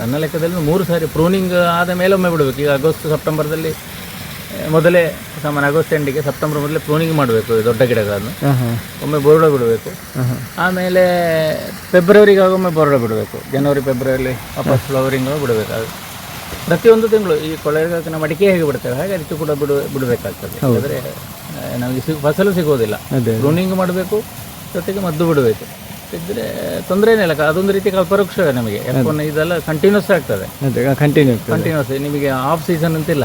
ನನ್ನ ಲೆಕ್ಕದಲ್ಲಿ ಮೂರು ಸಾರಿ ಪ್ರೂನಿಂಗ್ ಆದ ಮೇಲೆ ಒಮ್ಮೆ ಬಿಡಬೇಕು. ಈಗ ಆಗಸ್ಟ್ ಸೆಪ್ಟೆಂಬರ್ದಲ್ಲಿ ಮೊದಲೇ ಸಾಮಾನ್ಯ ಆಗಸ್ಟ್ ಎಂಡಿಗೆ ಸೆಪ್ಟೆಂಬರ್ ಮೊದಲೇ ಪ್ರೂನಿಂಗ್ ಮಾಡಬೇಕು ಈ ದೊಡ್ಡ ಗಿಡಗಳನ್ನು. ಒಮ್ಮೆ ಬೋರ್ಡ ಬಿಡಬೇಕು. ಆಮೇಲೆ ಫೆಬ್ರವರಿಗೆ ಒಮ್ಮೆ ಬೋರ್ಡ ಬಿಡಬೇಕು. ಜನವರಿ ಫೆಬ್ರವರಿ ವಾಪಸ್ ಫ್ಲವರಿಂಗ್ ಬಿಡಬೇಕು ಪ್ರತಿಯೊಂದು ತಿಂಗಳು ಈ ಕೊಳೆಗಾಕ ನಮ್ಮ ಅಡಿಕೆ ಹೇಗೆ ಬಿಡ್ತೇವೆ ಹಾಗೆ ಅದಕ್ಕೆ ಕೂಡ ಬಿಡು ಬಿಡಬೇಕಾಗ್ತದೆ. ಯಾಕಂದರೆ ನಮಗೆ ಸಿಗ ಫಸಲು ಸಿಗೋದಿಲ್ಲ ಪ್ರೂನಿಂಗ್ ಮಾಡಬೇಕು ಜೊತೆಗೆ ಮದ್ದು ಬಿಡಬೇಕು. ಇದ್ರೆ ತೊಂದರೆ ಏನಿಲ್ಲ ಅದೊಂದು ರೀತಿ ಕಲ್ಪವೃಕ್ಷವೇ ನಮಗೆ. ಯಾಕಂದ್ರೆ ಇದೆಲ್ಲ ಕಂಟಿನ್ಯೂಸ್ ಆಗ್ತದೆ. ಅದೇ ಕಂಟಿನ್ಯೂ ಆಗ್ತದೆ. ಕಂಟಿನ್ಯೂಸ್ ನಿಮಗೆ ಆಫ್ ಸೀಸನ್ ಅಂತಿಲ್ಲ.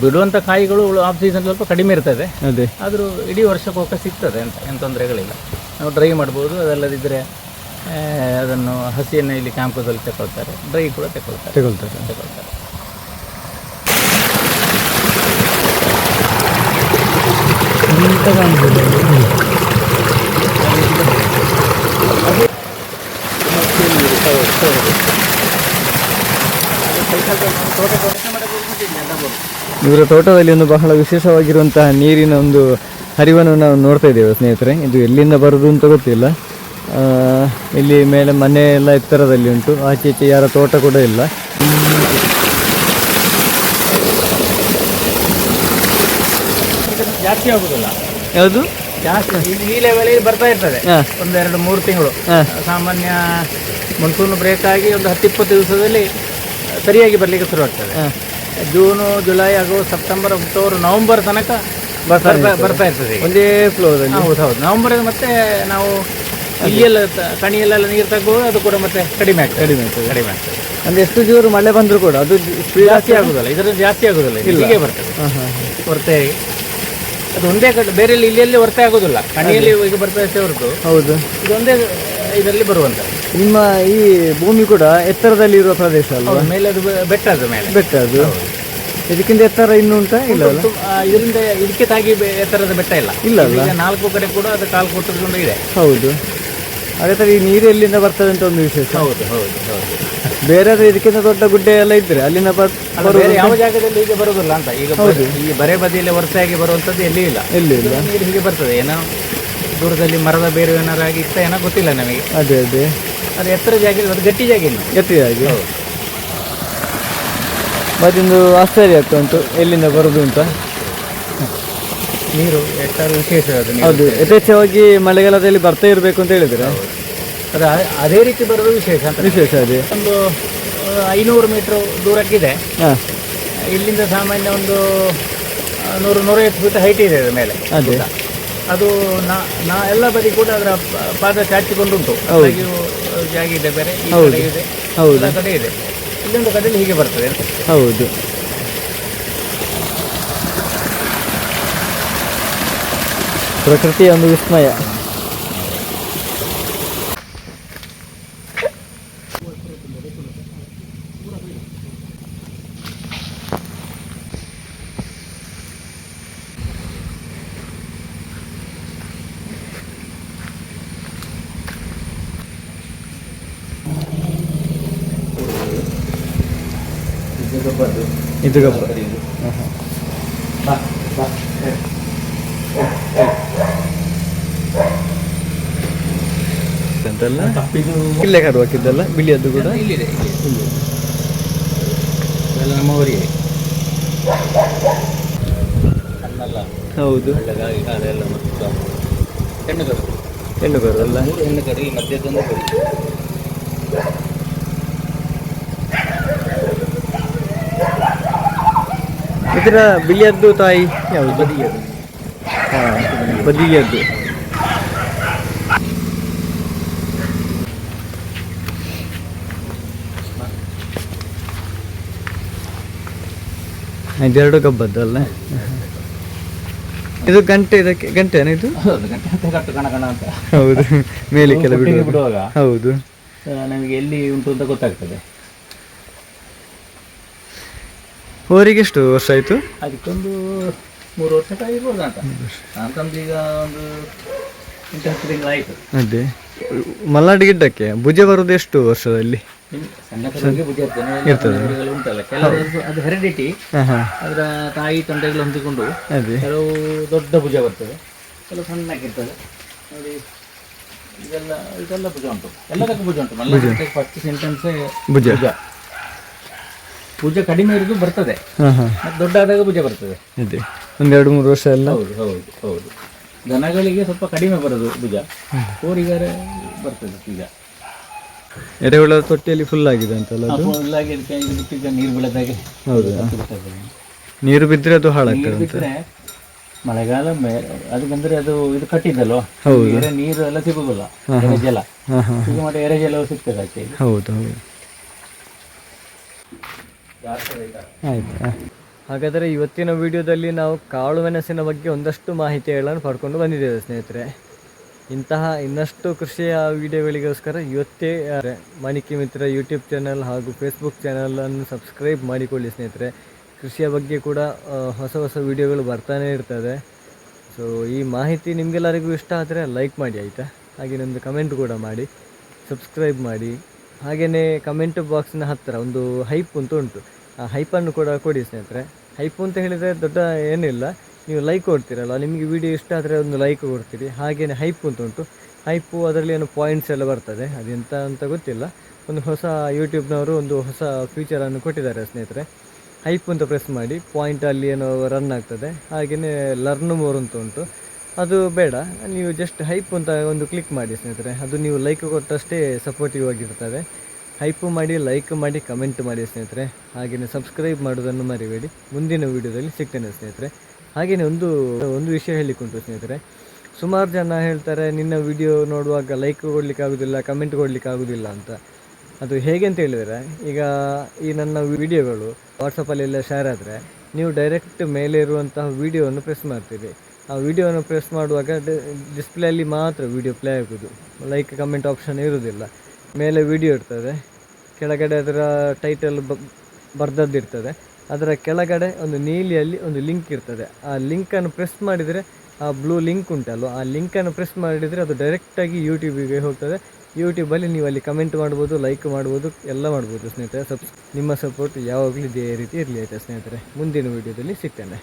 ಬಿಡುವಂಥ ಕಾಯಿಗಳು ಆಫ್ ಸೀಸನ್ ಸ್ವಲ್ಪ ಕಡಿಮೆ ಇರ್ತದೆ ಅದೇ ಆದರೂ ಇಡೀ ವರ್ಷಕ್ಕೆ ಹೋಗಕ್ಕೆ ಸಿಗ್ತದೆ ಅಂತ ಏನು ತೊಂದರೆಗಳಿಲ್ಲ ನಾವು ಡ್ರೈ ಮಾಡ್ಬೋದು ಅದಲ್ಲದಿದ್ದರೆ ಆ, ಅದನ್ನು ಹಸಿಯನ್ನು ಇಲ್ಲಿ ಕ್ಯಾಂಪಸಲ್ಲಿ ತಗೊಳ್ತಾರೆ ಡ್ರೈ ಕೂಡ ತಗೊಳ್ತಾರೆ ತಗೊಳ್ತಾರೆ ತಗೊಳ್ತಾರೆ ಇವರ ತೋಟದಲ್ಲಿ ಒಂದು ಬಹಳ ವಿಶೇಷವಾಗಿರುವಂತಹ ನೀರಿನ ಒಂದು ಹರಿವನ್ನು ನಾವು ನೋಡ್ತಾ ಇದ್ದೇವೆ ಸ್ನೇಹಿತರೆ. ಇದು ಎಲ್ಲಿಂದ ಬರೋದು ಅಂತ ಗೊತ್ತಿಲ್ಲ. ಇಲ್ಲಿ ಮೇಲೆ ಮನೆ ಎಲ್ಲ ಎತ್ತರದಲ್ಲಿ ಉಂಟು. ಆಚೆ ಈಚೆ ಯಾರ ತೋಟ ಕೂಡ ಇಲ್ಲ. ಜಾಸ್ತಿ ಆಗುದಿಲ್ಲ. ಯಾವುದು? ಜಾಸ್ತಿ. ಈ- ಲೆವೆಲ್ ಲೆವೆಲಿಗೆ ಬರ್ತಾ ಇರ್ತದೆ. ಒಂದೆರಡು ಮೂರು ತಿಂಗಳು. ಹಾ. ಸಾಮಾನ್ಯ ಮನ್ಸೂನ್ ಬ್ರೇಕ್ ಆಗಿ ಒಂದು ಹತ್ತಿಪ್ಪತ್ತು ದಿವಸದಲ್ಲಿ ಸರಿಯಾಗಿ ಬರಲಿಕ್ಕೆ ಶುರುವಾಗ್ತದೆ. ಹಾ. June July August September October November ತನಕ ಬರ್ತಾ ಬರ್ತಾ ಇರ್ತದೆ. ಒಂದೇ ಫ್ಲೋರಲ್ಲಿ ಹೌದು ಹೌದು. ನವೆಂಬರ್ ಮತ್ತೆ ನಾವು ಇಲ್ಲೆಲ್ಲ ಕಣಿಯಲ್ಲೆಲ್ಲ ನೀರು ತಗೋ ಅದು ಕೂಡ ಮತ್ತೆ ಕಡಿಮೆ ಆಗ್ತದೆ. ಕಡಿಮೆ ಆಗ್ತದೆ. ಕಡಿಮೆ ಆಗ್ತದೆ. ಅಂದ್ರೆ ಎಷ್ಟು ಜೋರು ಮಳೆ ಬಂದರೂ ಕೂಡ ಅದು ಜಾಸ್ತಿ ಆಗುದಿಲ್ಲ. ಇದರಲ್ಲಿ ಜಾಸ್ತಿ ಆಗುದಿಲ್ಲ. ಇಲ್ಲಿಗೆ ಹೀಗೆ ಬರ್ತದೆ ಹೊರತೆ ಅದು ಒಂದೇ ಕಡೆ ಬೇರೆ ಇಲ್ಲಿ ಇಲ್ಲಿ ಹೊರತೆ ಆಗೋದಿಲ್ಲ. ಕಣಿಯಲ್ಲಿ ಈಗ ಬರ್ತಾ ಇರ್ತೇ ಹೊರತು. ಹೌದು. ಇದೊಂದೇ ಇದರಲ್ಲಿ ಬರುವಂತ. ನಿಮ್ಮ ಈ ಭೂಮಿ ಕೂಡ ಎತ್ತರದಲ್ಲಿ ಇರುವ ಪ್ರದೇಶ ಅಲ್ವಾ? ಮೇಲೆ ಅದು ಬೆ- ಬೆಟ್ಟ ಅದು ಮೇಲೆ. ಬೆಟ್ಟ ಅದು. ಇದಕ್ಕಿಂತ ಎತ್ತರ ಇನ್ನು ಉಂಟಾ ಇಲ್ಲ ಅಲ್ಲ? ಆ, ಇದರಿಂದ ಇದಕ್ಕೆ ತಾಗಿ ಬೆ- ಎತ್ತರದ ಬೆಟ್ಟ ಇಲ್ಲ. ಇಲ್ಲ ಅಲ್ಲ? ಈಗ ನಾಲ್ಕು ಕಡೆ ಕೂಡ ಅದು ಕಾಲು ಕೊಟ್ಟುಕೊಂಡು ಇದೆ. ಹೌದು. ಹಾಗಾದ್ರೆ ಈ ನೀರು ಎಲ್ಲಿಂದ ಬರ್ತದೆ ಅಂತ ಒಂದು ವಿಶೇಷ. ಹೌದು ಹೌದು ಹೌದು. ಬೇರೆ ಇದಕ್ಕಿಂತ ದೊಡ್ಡ ಗುಡ್ಡೆ ಎಲ್ಲ ಇದ್ರೆ ಅಲ್ಲಿಂದ ಬರ್- ಅಲ್ಲ ಬೇರೆ ಯಾವ ಜಾಗದಲ್ಲಿ ಹೀಗೆ ಬರುವುದಿಲ್ಲ ಅಂತ. ಈಗ ಬ- ಈ ಬರೆ ಬದಿಯಲ್ಲಿ ವರ್ಷಾಗಿ ಬರುವಂತದ್ದು ಎಲ್ಲಿ ಇಲ್ಲ. ಎಲ್ಲಿ ಇಲ್ಲ. ನೀರು ಹೀಗೆ ಬರ್ತದೆ ಏನೋ ದೂರದಲ್ಲಿ ಮರದ ಬೇರು ಏನಾರು ಆಗಿತ್ತ ಏನೋ ಗೊತ್ತಿಲ್ಲ ನಮಗೆ. ಅದೇ ಅದೇ. ಅದು ಎತ್ತರ ಜಾಗ ಇಲ್ಲ, ಅದು ಗಟ್ಟಿ ಜಾಗ ಇಲ್ಲ. ಜಾಗ ಮತ್ತೊಂದು ಆಶ್ಚರ್ಯ ಆಗ್ತಾ ಉಂಟು ಎಲ್ಲಿಂದ ಬರುದು ಅಂತ. ನೀರು ಎಷ್ಟಾದ್ರು ವಿಶೇಷ ಅದು ನೀರು. ಹೌದು ಯಥೇಚ್ಛವಾಗಿ ಮಳೆಗಾಲದಲ್ಲಿ ಬರ್ತಾ ಇರಬೇಕು ಅಂತ ಹೇಳಿದ್ರೆ. ಅದು ಅ- ಅದೇ ರೀತಿ ಬರೋದು ವಿಶೇಷ ಅಂತ. ವಿಶೇಷ ಅದೇ. ಒಂದು ಐನೂರು ಮೀಟ್ರ್ ದೂರಕ್ಕಿದೆ. ಹಾಂ. ಇಲ್ಲಿಂದ ಸಾಮಾನ್ಯ ಒಂದು ಆ, ನೂರು ನೂರೈವತ್ತು ಫೀಟ್ ಹೈಟ್ ಇದೆ ಅದ್ರ ಮೇಲೆ. ಅದೇ. ಅದು ನಾ ನಾ ಎಲ್ಲ ಬದಿ ಕೂಡ ಅದರ ಪಾದ ಚಾಚಿಕೊಂಡುಂಟು. ಜಾಗಿದೆ ಜಾಗ ಇದೆ ಬೇರೆ ಈ ಕಡೆ ಇದೆ ಹೌದು. ಎಲ್ಲ ಕಡೆ ಇದೆ. ಇಲ್ಲೊಂದು ಕಡೆಯಲ್ಲಿ ಹೀಗೆ ಬರ್ತದೆ ಹೌದು. ಪ್ರಕೃತಿಯ ಒಂದು ವಿಸ್ಮಯ. ಗಬ್ಬದ್ದು ಇದು Pak, pak. ಹಾಂ ಹಾಂ ಬಾ ಬಾ ಅಂತಲ್ಲ ಇಲ್ಲೇ ಕಾಡು? ಹಾಕಿದ್ದಲ್ಲ ಬಿಳಿಯದ್ದು ಕೂಡ ಇಲ್ಲಿದೆ ಇಲ್ಲಿ. ಇದೆಲ್ಲ ನಮ್ಮ ಊರಿಗೆ. ಹೌದು. ಹೆಣ್ಣು ಕರು ಹೆಣ್ಣು ಕರು ಅಲ್ಲ ಹೆಣ್ಣು ಕರು ಈ ಮಧ್ಯದೊಂದು ಕರು ಇದರ ಬಿಳಿಯದ್ದು ತಾಯಿ? ಯಾವುದು? ಬದಿಯದ್ದು. ಹಾಂ ಬದಿಯದ್ದು. ಇದೆರಡು ಕಬ್ಬದ್ದು ಅಲ್ಲ? ಇದು ಗಂಟೆ ಇದಕ್ಕೆ ಗಂಟೆ ಇದು? ಹೌದು ಗಂಟೆ ಅಂತ ಕಟ್ಟು ಕಣ ಕಣ ಅಂತ. ಹೌದು ಮೇಲೆ ಕೆಲವು ಬಿಡುವಾಗ. ಹೌದು. ನಮಗೆ ಎಲ್ಲಿ ಉಂಟು ಅಂತ ಗೊತ್ತಾಗ್ತದೆ. ಅವರಿಗೆ ಎಷ್ಟು ವರ್ಷ ಆಯ್ತು? ಅದಕ್ಕೊಂದು ಮೂರು ವರ್ಷ ಕಾಯಿರ್ಬೋದು ಅಂತ. ಅಂತಂದು ಈಗ ಒಂದು ಎಂಟು ಹತ್ತು ತಿಂಗಳಾಯಿತು ಅದೇ. ಮಲ್ನಾಡು ಗಿಡ್ಡಕ್ಕೆ ಭುಜ ಬರೋದು ಎಷ್ಟು ವರ್ಷದಲ್ಲಿ? ಉಂಟಲ್ಲ. ಕೆಲವರು ಅದು ಹೆರಿಡಿಟಿ ಅದರ ತಾಯಿ ತಂದೆಗಳು ಹೊಂದಿಕೊಂಡು ಅದೇ. ಕೆಲವು ದೊಡ್ಡ ಭುಜ ಬರ್ತದೆ. ಕೆಲವು ಸಣ್ಣಕ್ಕಿರ್ತದೆ ನೋಡಿ ಇದೆಲ್ಲ ಇದೆಲ್ಲ ಭುಜ ಉಂಟು. ಎಲ್ಲದಕ್ಕೂ ಭುಜ ಉಂಟು. ಮಲ್ಲ ಫಸ್ಟ್ ಸೆಂಟೆನ್ಸ್ ಭುಜ. ಭುಜ ಕಡಿಮೆ ಇರೋದು ಬರ್ತದೆ. ಮತ್ತೆ ದೊಡ್ಡಾದಾಗ ಪೂಜೆ ಬರ್ತದೆ. ಅದೇ ಒಂದೆರಡು ಮೂರು ವರ್ಷ ಎಲ್ಲ? ಹೌದು ಹೌದು ಹೌದು. ದನಗಳಿಗೆ ಸ್ವಲ್ಪ ಕಡಿಮೆ ಬರೋದು ಭುಜ ಕೋರಿಗಾರೆ ಬರ್ತದೆ ಈಗ ಎರೆಹುಳ ತೊಟ್ಟಿಯಲ್ಲಿ ಫುಲ್ ಆಗಿದೆ ಅಂತ ಅದು? ಇದು ಬಿಟ್ಟಿದ್ದ ನೀರು ಬೀಳದಾಗೆ. ಹೌದು? ನೀರು ಬಿದ್ದರೆ ಅದು ಹಾಳಾಗ್ತದೆ ಮಳೆಗಾಲ ಅದು ಬಂದ್ರೆ ಅದು ಇದು ಕಟ್ಟಿದ್ದಲ್ವ. ಎರೆ ನೀರು ಎಲ್ಲ ಸಿಗುದಿಲ್ಲ. ಎರೆ ಜಲ. ಹಾಂ ಹಾಂ ಈಗ ಮಾಡಿ ಎರೆ ಜಲವು ಸಿಗ್ತದೆ ಆಚೆ ಹೌದು ಹೌದು. ಆಯ್ತು ಹಾಗಾದರೆ ಇವತ್ತಿನ ವಿಡಿಯೋದಲ್ಲಿ ನಾವು ಕಾಳು ಮೆಣಸಿನ ಬಗ್ಗೆ ಒಂದಷ್ಟು ಮಾಹಿತಿಗಳನ್ನು ಪಡ್ಕೊಂಡು ಬಂದಿದ್ದೇವೆ ಸ್ನೇಹಿತರೆ. ಇಂತಹ ಇನ್ನಷ್ಟು ಕೃಷಿಯ ವಿಡಿಯೋಗಳಿಗೋಸ್ಕರ ಇವತ್ತೇ ಮಾಣಿಕಿ ಮಿತ್ರ ಯೂಟ್ಯೂಬ್ ಚಾನಲ್ ಹಾಗೂ ಫೇಸ್ಬುಕ್ ಚಾನಲನ್ನು ಸಬ್ಸ್ಕ್ರೈಬ್ ಮಾಡಿಕೊಳ್ಳಿ ಸ್ನೇಹಿತರೆ. ಕೃಷಿಯ ಬಗ್ಗೆ ಕೂಡ ಹೊಸ ಹೊಸ ವಿಡಿಯೋಗಳು ಬರ್ತಾನೆ ಇರ್ತದೆ. ಸೊ ಈ ಮಾಹಿತಿ ನಿಮಗೆಲ್ಲರಿಗೂ ಇಷ್ಟ ಆದರೆ ಲೈಕ್ ಮಾಡಿ, ಆಯಿತಾ? ಹಾಗೆ ನಮ್ಮದು ಕಮೆಂಟ್ ಕೂಡ ಮಾಡಿ, ಸಬ್ಸ್ಕ್ರೈಬ್ ಮಾಡಿ. ಹಾಗೆಯೇ ಕಮೆಂಟ್ ಬಾಕ್ಸಿನ ಹತ್ತಿರ ಒಂದು ಹೈಪ್ ಅಂತ ಉಂಟು. ಹೈಪನ್ನು ಕೂಡ ಕೊಡಿ ಸ್ನೇಹಿತರೆ. ಹೈಪು ಅಂತ ಹೇಳಿದರೆ ದೊಡ್ಡ ಏನಿಲ್ಲ. ನೀವು ಲೈಕ್ ಕೊಡ್ತೀರಲ್ಲ ನಿಮಗೆ ವಿಡಿಯೋ ಇಷ್ಟ ಆದರೆ ಒಂದು ಲೈಕ್ ಕೊಡ್ತೀರಿ. ಹಾಗೆಯೇ ಹೈಪ್ ಅಂತ ಉಂಟು. ಹೈಪು ಅದರಲ್ಲಿ ಏನು ಪಾಯಿಂಟ್ಸ್ ಎಲ್ಲ ಬರ್ತದೆ. ಅದೆಂತ ಅಂತ ಗೊತ್ತಿಲ್ಲ. ಒಂದು ಹೊಸ ಯೂಟ್ಯೂಬ್ನವರು ಒಂದು ಹೊಸ ಫೀಚರನ್ನು ಕೊಟ್ಟಿದ್ದಾರೆ ಸ್ನೇಹಿತರೆ. ಹೈಪ್ ಅಂತ ಪ್ರೆಸ್ ಮಾಡಿ ಪಾಯಿಂಟ್ ಅಲ್ಲಿ ಏನೋ ರನ್ ಆಗ್ತದೆ. ಹಾಗೆಯೇ ಲರ್ನ್ ಮೋರ್ ಅಂತ ಉಂಟು. ಅದು ಬೇಡ. ನೀವು ಜಸ್ಟ್ ಹೈಪ್ ಅಂತ ಒಂದು ಕ್ಲಿಕ್ ಮಾಡಿ ಸ್ನೇಹಿತರೆ. ಅದು ನೀವು ಲೈಕ್ ಕೊಟ್ಟಷ್ಟೇ ಸಪೋರ್ಟಿವ್ ಆಗಿರ್ತದೆ. ಹೈಪು ಮಾಡಿ, ಲೈಕ್ ಮಾಡಿ, ಕಮೆಂಟ್ ಮಾಡಿ ಸ್ನೇಹಿತರೆ. ಹಾಗೆಯೇ ಸಬ್ಸ್ಕ್ರೈಬ್ ಮಾಡೋದನ್ನು ಮರಿಬೇಡಿ. ಮುಂದಿನ ವೀಡಿಯೋದಲ್ಲಿ ಸಿಗ್ತೇನೆ ಸ್ನೇಹಿತರೆ. ಹಾಗೆಯೇ ಒಂದು ಒಂದು ವಿಷಯ ಹೇಳಿಕೊಂಡು ಸ್ನೇಹಿತರೆ. ಸುಮಾರು ಜನ ಹೇಳ್ತಾರೆ, ನಿನ್ನ ವಿಡಿಯೋ ನೋಡುವಾಗ ಲೈಕ್ ಕೊಡಲಿಕ್ಕೆ ಆಗೋದಿಲ್ಲ, ಕಮೆಂಟ್ ಕೊಡಲಿಕ್ಕೆ ಆಗೋದಿಲ್ಲ ಅಂತ. ಅದು ಹೇಗೆ ಅಂತ ಹೇಳಿದರೆ, ಈಗ ಈ ನನ್ನ ವಿಡಿಯೋಗಳು ವಾಟ್ಸಪ್ಪಲ್ಲೆಲ್ಲ ಶೇರ್ ಆದರೆ, ನೀವು ಡೈರೆಕ್ಟ್ ಮೇಲೆ ಇರುವಂತಹ ವಿಡಿಯೋವನ್ನು ಪ್ರೆಸ್ ಮಾಡ್ತೀರಿ. ಆ ವಿಡಿಯೋವನ್ನು ಪ್ರೆಸ್ ಮಾಡುವಾಗ ಡಿಸ್ಪ್ಲೇಯಲ್ಲಿ ಮಾತ್ರ ವಿಡಿಯೋ ಪ್ಲೇ ಆಗೋದು. ಲೈಕ್ ಕಮೆಂಟ್ ಆಪ್ಷನ್ ಇರೋದಿಲ್ಲ. ಮೇಲೆ ವಿಡಿಯೋ ಇರ್ತದೆ. ಕೆಳಗಡೆ ಅದರ ಟೈಟಲ್ ಬರ್ದದ್ದಿರ್ತದೆ ಅದರ ಕೆಳಗಡೆ ಒಂದು ನೀಲಿಯಲ್ಲಿ ಒಂದು ಲಿಂಕ್ ಇರ್ತದೆ. ಆ ಲಿಂಕನ್ನು ಪ್ರೆಸ್ ಮಾಡಿದರೆ ಆ ಬ್ಲೂ ಲಿಂಕ್ ಉಂಟಲ್ವ? ಆ ಲಿಂಕನ್ನು ಪ್ರೆಸ್ ಮಾಡಿದರೆ ಅದು ಡೈರೆಕ್ಟಾಗಿ ಯೂಟ್ಯೂಬಿಗೆ ಹೋಗ್ತದೆ. ಯೂಟ್ಯೂಬಲ್ಲಿ ನೀವು ಅಲ್ಲಿ ಕಮೆಂಟ್ ಮಾಡ್ಬೋದು ಲೈಕ್ ಮಾಡ್ಬೋದು, ಎಲ್ಲ ಮಾಡ್ಬೋದು ಸ್ನೇಹಿತರೆ. ಸಬ್ಸ್ ನಿಮ್ಮ ಸಪೋರ್ಟ್ ಯಾವಾಗಲೂ ಇದೇ ರೀತಿ ಇರಲಿ ಆಯಿತಾ ಸ್ನೇಹಿತರೆ? ಮುಂದಿನ ವೀಡಿಯೋದಲ್ಲಿ ಸಿಗ್ತೇನೆ.